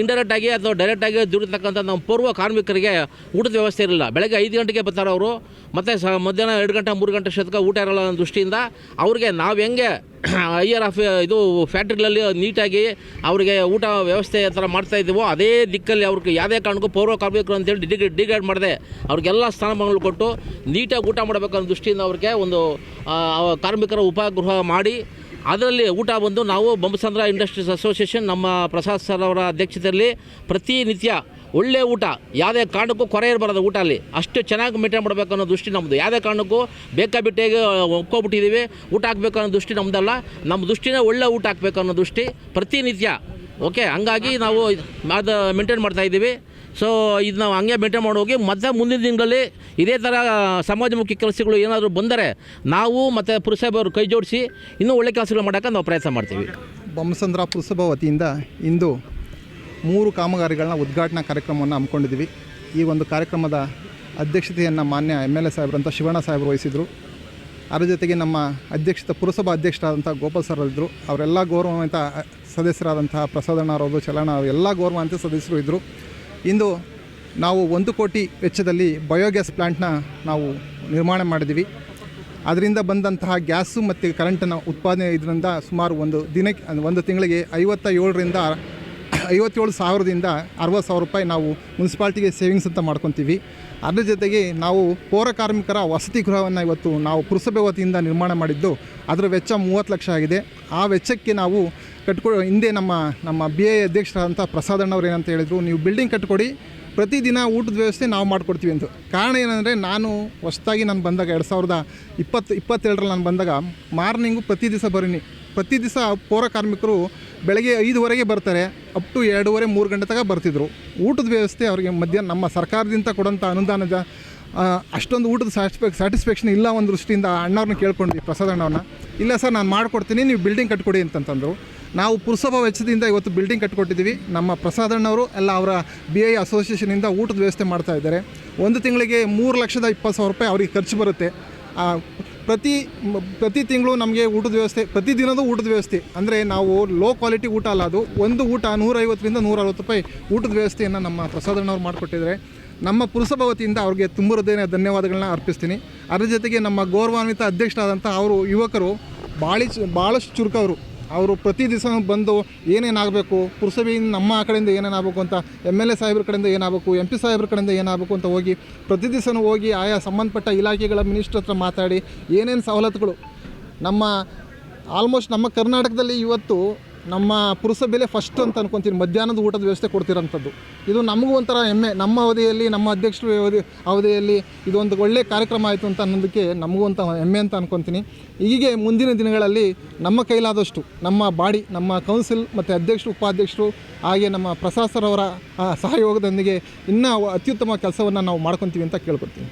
ಇಂಡೈರೆಕ್ಟಾಗಿ ಅಥವಾ ಡೈರೆಕ್ಟಾಗಿ ದುಡಿತಕ್ಕಂಥ ನಮ್ಮ ಪೂರ್ವ ಕಾರ್ಮಿಕರಿಗೆ ಊಟದ ವ್ಯವಸ್ಥೆ ಇರಲಿಲ್ಲ. ಬೆಳಗ್ಗೆ ಐದು ಗಂಟೆಗೆ ಬರ್ತಾರೆ ಅವರು. ಮತ್ತು ಸ ಮಧ್ಯಾಹ್ನ ಎರಡು ಗಂಟೆ, ಮೂರು ಗಂಟೆ ಶತಕ ಊಟ ಇರಲ್ಲ ಅನ್ನೋ ದೃಷ್ಟಿಯಿಂದ ಅವ್ರಿಗೆ ನಾವು ಹೆಂಗೆ ಐಯರ್ ಆಫ್ ಇದು ಫ್ಯಾಕ್ಟ್ರಿಗಳಲ್ಲಿ ನೀಟಾಗಿ ಅವರಿಗೆ ಊಟ ವ್ಯವಸ್ಥೆ ಥರ ಮಾಡ್ತಾ ಇದ್ದೀವೋ, ಅದೇ ದಿಕ್ಕಲ್ಲಿ ಅವ್ರಿಗೆ ಯಾವುದೇ ಕಾರಣಕ್ಕೂ ಪೌರ ಕಾರ್ಮಿಕರು ಅಂತೇಳಿ ಡಿಗ್ರಿ ಡಿಗ್ರೇಡ್ ಮಾಡಿದೆ ಅವ್ರಿಗೆಲ್ಲ ಸ್ಥಾನಮಾನಗಳು ಕೊಟ್ಟು ನೀಟಾಗಿ ಊಟ ಮಾಡಬೇಕನ್ನೋ ದೃಷ್ಟಿಯಿಂದ ಅವ್ರಿಗೆ ಒಂದು ಕಾರ್ಮಿಕರ ಉಪಗೃಹ ಮಾಡಿ ಅದರಲ್ಲಿ ಊಟ ಬಂದು ನಾವು ಬೊಮ್ಮಸಂದ್ರ ಇಂಡಸ್ಟ್ರೀಸ್ ಅಸೋಸಿಯೇಷನ್ ನಮ್ಮ ಪ್ರಸಾದ್ ಸರ್ ಅವರ ಅಧ್ಯಕ್ಷತೆಯಲ್ಲಿ ಪ್ರತಿನಿತ್ಯ ಒಳ್ಳೆಯ ಊಟ, ಯಾವುದೇ ಕಾರಣಕ್ಕೂ ಕೊರೆ ಇರಬಾರ್ದು ಊಟ ಅಲ್ಲಿ. ಅಷ್ಟು ಚೆನ್ನಾಗಿ ಮೇಂಟೈನ್ ಮಾಡಬೇಕು ಅನ್ನೋ ದೃಷ್ಟಿ ನಮ್ಮದು ಯಾವುದೇ ಕಾರಣಕ್ಕೂ ಬೇಕಾಬಿಟ್ಟಿಗೆ ಒಪ್ಕೊಬಿಟ್ಟಿದ್ದೀವಿ, ಊಟ ಹಾಕಬೇಕು ಅನ್ನೋ ದೃಷ್ಟಿ ನಮ್ಮದಲ್ಲ ನಮ್ಮ ದೃಷ್ಟಿನೇ ಒಳ್ಳೆ ಊಟ ಹಾಕಬೇಕು ಅನ್ನೋ ದೃಷ್ಟಿ ಪ್ರತಿನಿತ್ಯ. ಓಕೆ ಹಂಗಾಗಿ ನಾವು ಅದು ಮೇಂಟೈನ್ ಮಾಡ್ತಾ ಇದ್ದೀವಿ. ಸೊ ಇದು ನಾವು ಹಂಗೆ ಮೇಂಟೈನ್ ಮಾಡೋಗಿ ಮತ್ತೆ ಮುಂದಿನ ದಿನಗಳಲ್ಲಿ ಇದೇ ಥರ ಸಮಾಜಮುಖಿ ಕೆಲಸಗಳು ಏನಾದರೂ ಬಂದರೆ ನಾವು ಮತ್ತು ಪುರಸಭೆಯವರು ಕೈ ಜೋಡಿಸಿ ಇನ್ನೂ ಒಳ್ಳೆ ಕೆಲಸಗಳು ಮಾಡೋಕ್ಕೆ ನಾವು ಪ್ರಯತ್ನ ಮಾಡ್ತೀವಿ. ಬೊಮ್ಮಸಂದ್ರ ಪುರಸಭಾ ವತಿಯಿಂದ ಇಂದು ಮೂರು ಕಾಮಗಾರಿಗಳನ್ನ ಉದ್ಘಾಟನಾ ಕಾರ್ಯಕ್ರಮವನ್ನು ಹಮ್ಮಿಕೊಂಡಿದ್ದೀವಿ. ಈ ಒಂದು ಕಾರ್ಯಕ್ರಮದ ಅಧ್ಯಕ್ಷತೆಯನ್ನು ಮಾನ್ಯ ಎಂ ಎಲ್ ಎ ಸಾಹೇಬ್ರಂತ ಶಿವಣ್ಣ ಸಾಹೇಬರು ವಹಿಸಿದರು. ಅದರ ಜೊತೆಗೆ ನಮ್ಮ ಅಧ್ಯಕ್ಷತೆ, ಪುರಸಭಾ ಅಧ್ಯಕ್ಷರಾದಂಥ ಗೋಪಾಲ್ ಸರ್ ಇದ್ದರು ಅವರೆಲ್ಲ ಗೌರವಾನ್ವಿತ ಸದಸ್ಯರಾದಂತಹ ಪ್ರಸಾದಣ್ಣವರವರು ಚಲಣ ಅವರು, ಎಲ್ಲ ಗೌರವಾನ್ವಿತ ಸದಸ್ಯರು ಇದ್ದರು ಇಂದು ನಾವು ಒಂದು ಕೋಟಿ ವೆಚ್ಚದಲ್ಲಿ ಬಯೋಗ್ಯಾಸ್ ಪ್ಲ್ಯಾಂಟ್ನ ನಾವು ನಿರ್ಮಾಣ ಮಾಡಿದ್ದೀವಿ. ಅದರಿಂದ ಬಂದಂತಹ ಗ್ಯಾಸು ಮತ್ತು ಕರೆಂಟನ್ನು ಉತ್ಪಾದನೆ ಇದರಿಂದ ಸುಮಾರು ಒಂದು ದಿನಕ್ಕೆ ಒಂದು ತಿಂಗಳಿಗೆ ಐವತ್ತ ಏಳರಿಂದ ಐವತ್ತೇಳು ಸಾವಿರದಿಂದ ಅರವತ್ತು ಸಾವಿರ ರೂಪಾಯಿ ನಾವು ಮುನ್ಸಿಪಾಲ್ಟಿಗೆ ಸೇವಿಂಗ್ಸ್ ಅಂತ ಮಾಡ್ಕೊತೀವಿ. ಅದ್ರ ಜೊತೆಗೆ ನಾವು ಪೌರ ಕಾರ್ಮಿಕರ ವಸತಿ ಗೃಹವನ್ನು ಇವತ್ತು ನಾವು ಪುರಸಭೆ ವತಿಯಿಂದ ನಿರ್ಮಾಣ ಮಾಡಿದ್ದು. ಅದರ ವೆಚ್ಚ ಮೂವತ್ತು ಲಕ್ಷ ಆಗಿದೆ. ಆ ವೆಚ್ಚಕ್ಕೆ ನಾವು ಕಟ್ಕೊ ಹಿಂದೆ ನಮ್ಮ ನಮ್ಮ ಬಿ ಎ ಅಧ್ಯಕ್ಷರಾದಂಥ ಪ್ರಸಾದಣ್ಣವ್ರು ಏನಂತ ಹೇಳಿದರು, ನೀವು ಬಿಲ್ಡಿಂಗ್ ಕಟ್ಕೊಡಿ, ಪ್ರತಿದಿನ ಊಟದ ವ್ಯವಸ್ಥೆ ನಾವು ಮಾಡಿಕೊಡ್ತೀವಿ ಅಂತ ಕಾರಣ ಏನಂದರೆ, ನಾನು ಹೊಸ್ದಾಗಿ ನಾನು ಬಂದಾಗ, ಎರಡು ಸಾವಿರದ ಇಪ್ಪತ್ತು ಇಪ್ಪತ್ತೆರಡರಲ್ಲಿ ನಾನು ಬಂದಾಗ, ಮಾರ್ನಿಂಗು ಪ್ರತಿ ದಿವಸ ಬರೀನಿ. ಪ್ರತಿ ದಿವಸ ಪೌರ ಕಾರ್ಮಿಕರು ಬೆಳಗ್ಗೆ ಐದುವರೆಗೆ ಬರ್ತಾರೆ, ಅಪ್ ಟು ಎರಡೂವರೆ, ಮೂರು ಗಂಟೆ ತನಕ ಬರ್ತಿದ್ರು. ಊಟದ ವ್ಯವಸ್ಥೆ ಅವರಿಗೆ ಮಧ್ಯಾಹ್ನ, ನಮ್ಮ ಸರ್ಕಾರದಿಂದ ಕೊಡೋಂಥ ಅನುದಾನದ ಅಷ್ಟೊಂದು ಊಟದ ಸ್ಯಾಟಿಸ್ಫ್ಯಾಕ್ ಸ್ಯಾಟಿಸ್ಫ್ಯಾಕ್ಷನ್ ಇಲ್ಲ ಒಂದು ದೃಷ್ಟಿಯಿಂದ ಅಣ್ಣವ್ರನ್ನ ಕೇಳ್ಕೊಂಡ್ವಿ, ಪ್ರಸಾದ್ ಅಣ್ಣವ್ರನ್ನ. ಇಲ್ಲ ಸರ್, ನಾನು ಮಾಡಿಕೊಡ್ತೀನಿ, ನೀವು ಬಿಲ್ಡಿಂಗ್ ಕಟ್ಕೊಡಿ ಅಂತಂತಂದರು. ನಾವು ಪುರಸಭಾ ವೆಚ್ಚದಿಂದ ಇವತ್ತು ಬಿಲ್ಡಿಂಗ್ ಕಟ್ಕೊಟ್ಟಿದ್ದೀವಿ. ನಮ್ಮ ಪ್ರಸಾದಣ್ಣವರು ಎಲ್ಲ ಅವರ ಬಿ ಐ ಅಸೋಸಿಯೇಷನಿಂದ ಊಟದ ವ್ಯವಸ್ಥೆ ಮಾಡ್ತಾ ಇದ್ದಾರೆ. ಒಂದು ತಿಂಗಳಿಗೆ ಮೂರು ಲಕ್ಷದ ಇಪ್ಪತ್ತು ಸಾವಿರ ರೂಪಾಯಿ ಅವ್ರಿಗೆ ಖರ್ಚು ಬರುತ್ತೆ. ಪ್ರತಿ ಪ್ರತಿ ತಿಂಗಳು ನಮಗೆ ಊಟದ ವ್ಯವಸ್ಥೆ, ಪ್ರತಿ ದಿನದ ಊಟದ ವ್ಯವಸ್ಥೆ. ಅಂದರೆ ನಾವು ಲೋ ಕ್ವಾಲಿಟಿ ಊಟ ಅಲ್ಲ ಅದು. ಒಂದು ಊಟ ನೂರೈವತ್ತರಿಂದ ನೂರ ಅರವತ್ತು ರೂಪಾಯಿ ಊಟದ ವ್ಯವಸ್ಥೆಯನ್ನು ನಮ್ಮ ಪ್ರಸಾದಣ್ಣವ್ರು ಮಾಡಿಕೊಟ್ಟಿದ್ದಾರೆ. ನಮ್ಮ ಪುರಸಭಾ ವತಿಯಿಂದ ಅವ್ರಿಗೆ ತುಂಬ ಹೃದಯ ಧನ್ಯವಾದಗಳನ್ನ ಅರ್ಪಿಸ್ತೀನಿ. ಅದರ ಜೊತೆಗೆ ನಮ್ಮ ಗೌರವಾನ್ವಿತ ಅಧ್ಯಕ್ಷರಾದಂಥ ಅವರು ಯುವಕರು ಭಾಳ ಭಾಳಷ್ಟು ಚುರುಕವರು ಅವರು ಪ್ರತಿ ದಿವಸ ಬಂದು ಏನೇನಾಗಬೇಕು, ಪುರಸಭೆಯಿಂದ ನಮ್ಮ ಕಡೆಯಿಂದ ಏನೇನಾಗಬೇಕು ಅಂತ ಎಂ ಎಲ್ ಎ ಸಾಹೇಬ್ರ ಕಡೆಯಿಂದ ಏನಾಗಬೇಕು ಎಂ ಪಿ ಸಾಹೇಬ್ರ ಕಡೆಯಿಂದ ಏನಾಗಬೇಕು ಅಂತ ಹೋಗಿ ಪ್ರತಿ ದಿವಸನೂ ಹೋಗಿ ಆಯಾ ಸಂಬಂಧಪಟ್ಟ ಇಲಾಖೆಗಳ ಮಿನಿಸ್ಟ್ರ್ ಹತ್ರ ಮಾತಾಡಿ ಏನೇನು ಸವಲತ್ತುಗಳು. ನಮ್ಮ ಆಲ್ಮೋಸ್ಟ್ ನಮ್ಮ ಕರ್ನಾಟಕದಲ್ಲಿ ಇವತ್ತು ನಮ್ಮ ಪುರಸಭೆಲೆ ಫಸ್ಟ್ ಅಂತ ಅನ್ಕೊತೀನಿ. ಮಧ್ಯಾಹ್ನದ ಊಟದ ವ್ಯವಸ್ಥೆ ಕೊಡ್ತಿರೋಂಥದ್ದು. ಇದು ನಮಗೂ ಒಂಥರ ಹೆಮ್ಮೆ. ನಮ್ಮ ಅವಧಿಯಲ್ಲಿ, ನಮ್ಮ ಅಧ್ಯಕ್ಷರು ಅವಧಿ, ಅವಧಿಯಲ್ಲಿ ಇದೊಂದು ಒಳ್ಳೆಯ ಕಾರ್ಯಕ್ರಮ ಆಯಿತು ಅಂತ ಅನ್ನೋದಕ್ಕೆ ನಮಗೂ ಅಂತ ಹೆಮ್ಮೆ ಅಂತ ಅನ್ಕೊತೀನಿ. ಹೀಗೆ ಮುಂದಿನ ದಿನಗಳಲ್ಲಿ ನಮ್ಮ ಕೈಲಾದಷ್ಟು ನಮ್ಮ ಬಾಡಿ, ನಮ್ಮ ಕೌನ್ಸಿಲ್ ಮತ್ತು ಅಧ್ಯಕ್ಷರು, ಉಪಾಧ್ಯಕ್ಷರು ಹಾಗೆ ನಮ್ಮ ಪ್ರಸಾದ್ ಸರ್ ಅವರ ಸಹಯೋಗದೊಂದಿಗೆ ಇನ್ನೂ ಅತ್ಯುತ್ತಮ ಕೆಲಸವನ್ನು ನಾವು ಮಾಡ್ಕೊತೀವಿ ಅಂತ ಕೇಳ್ಕೊತೀನಿ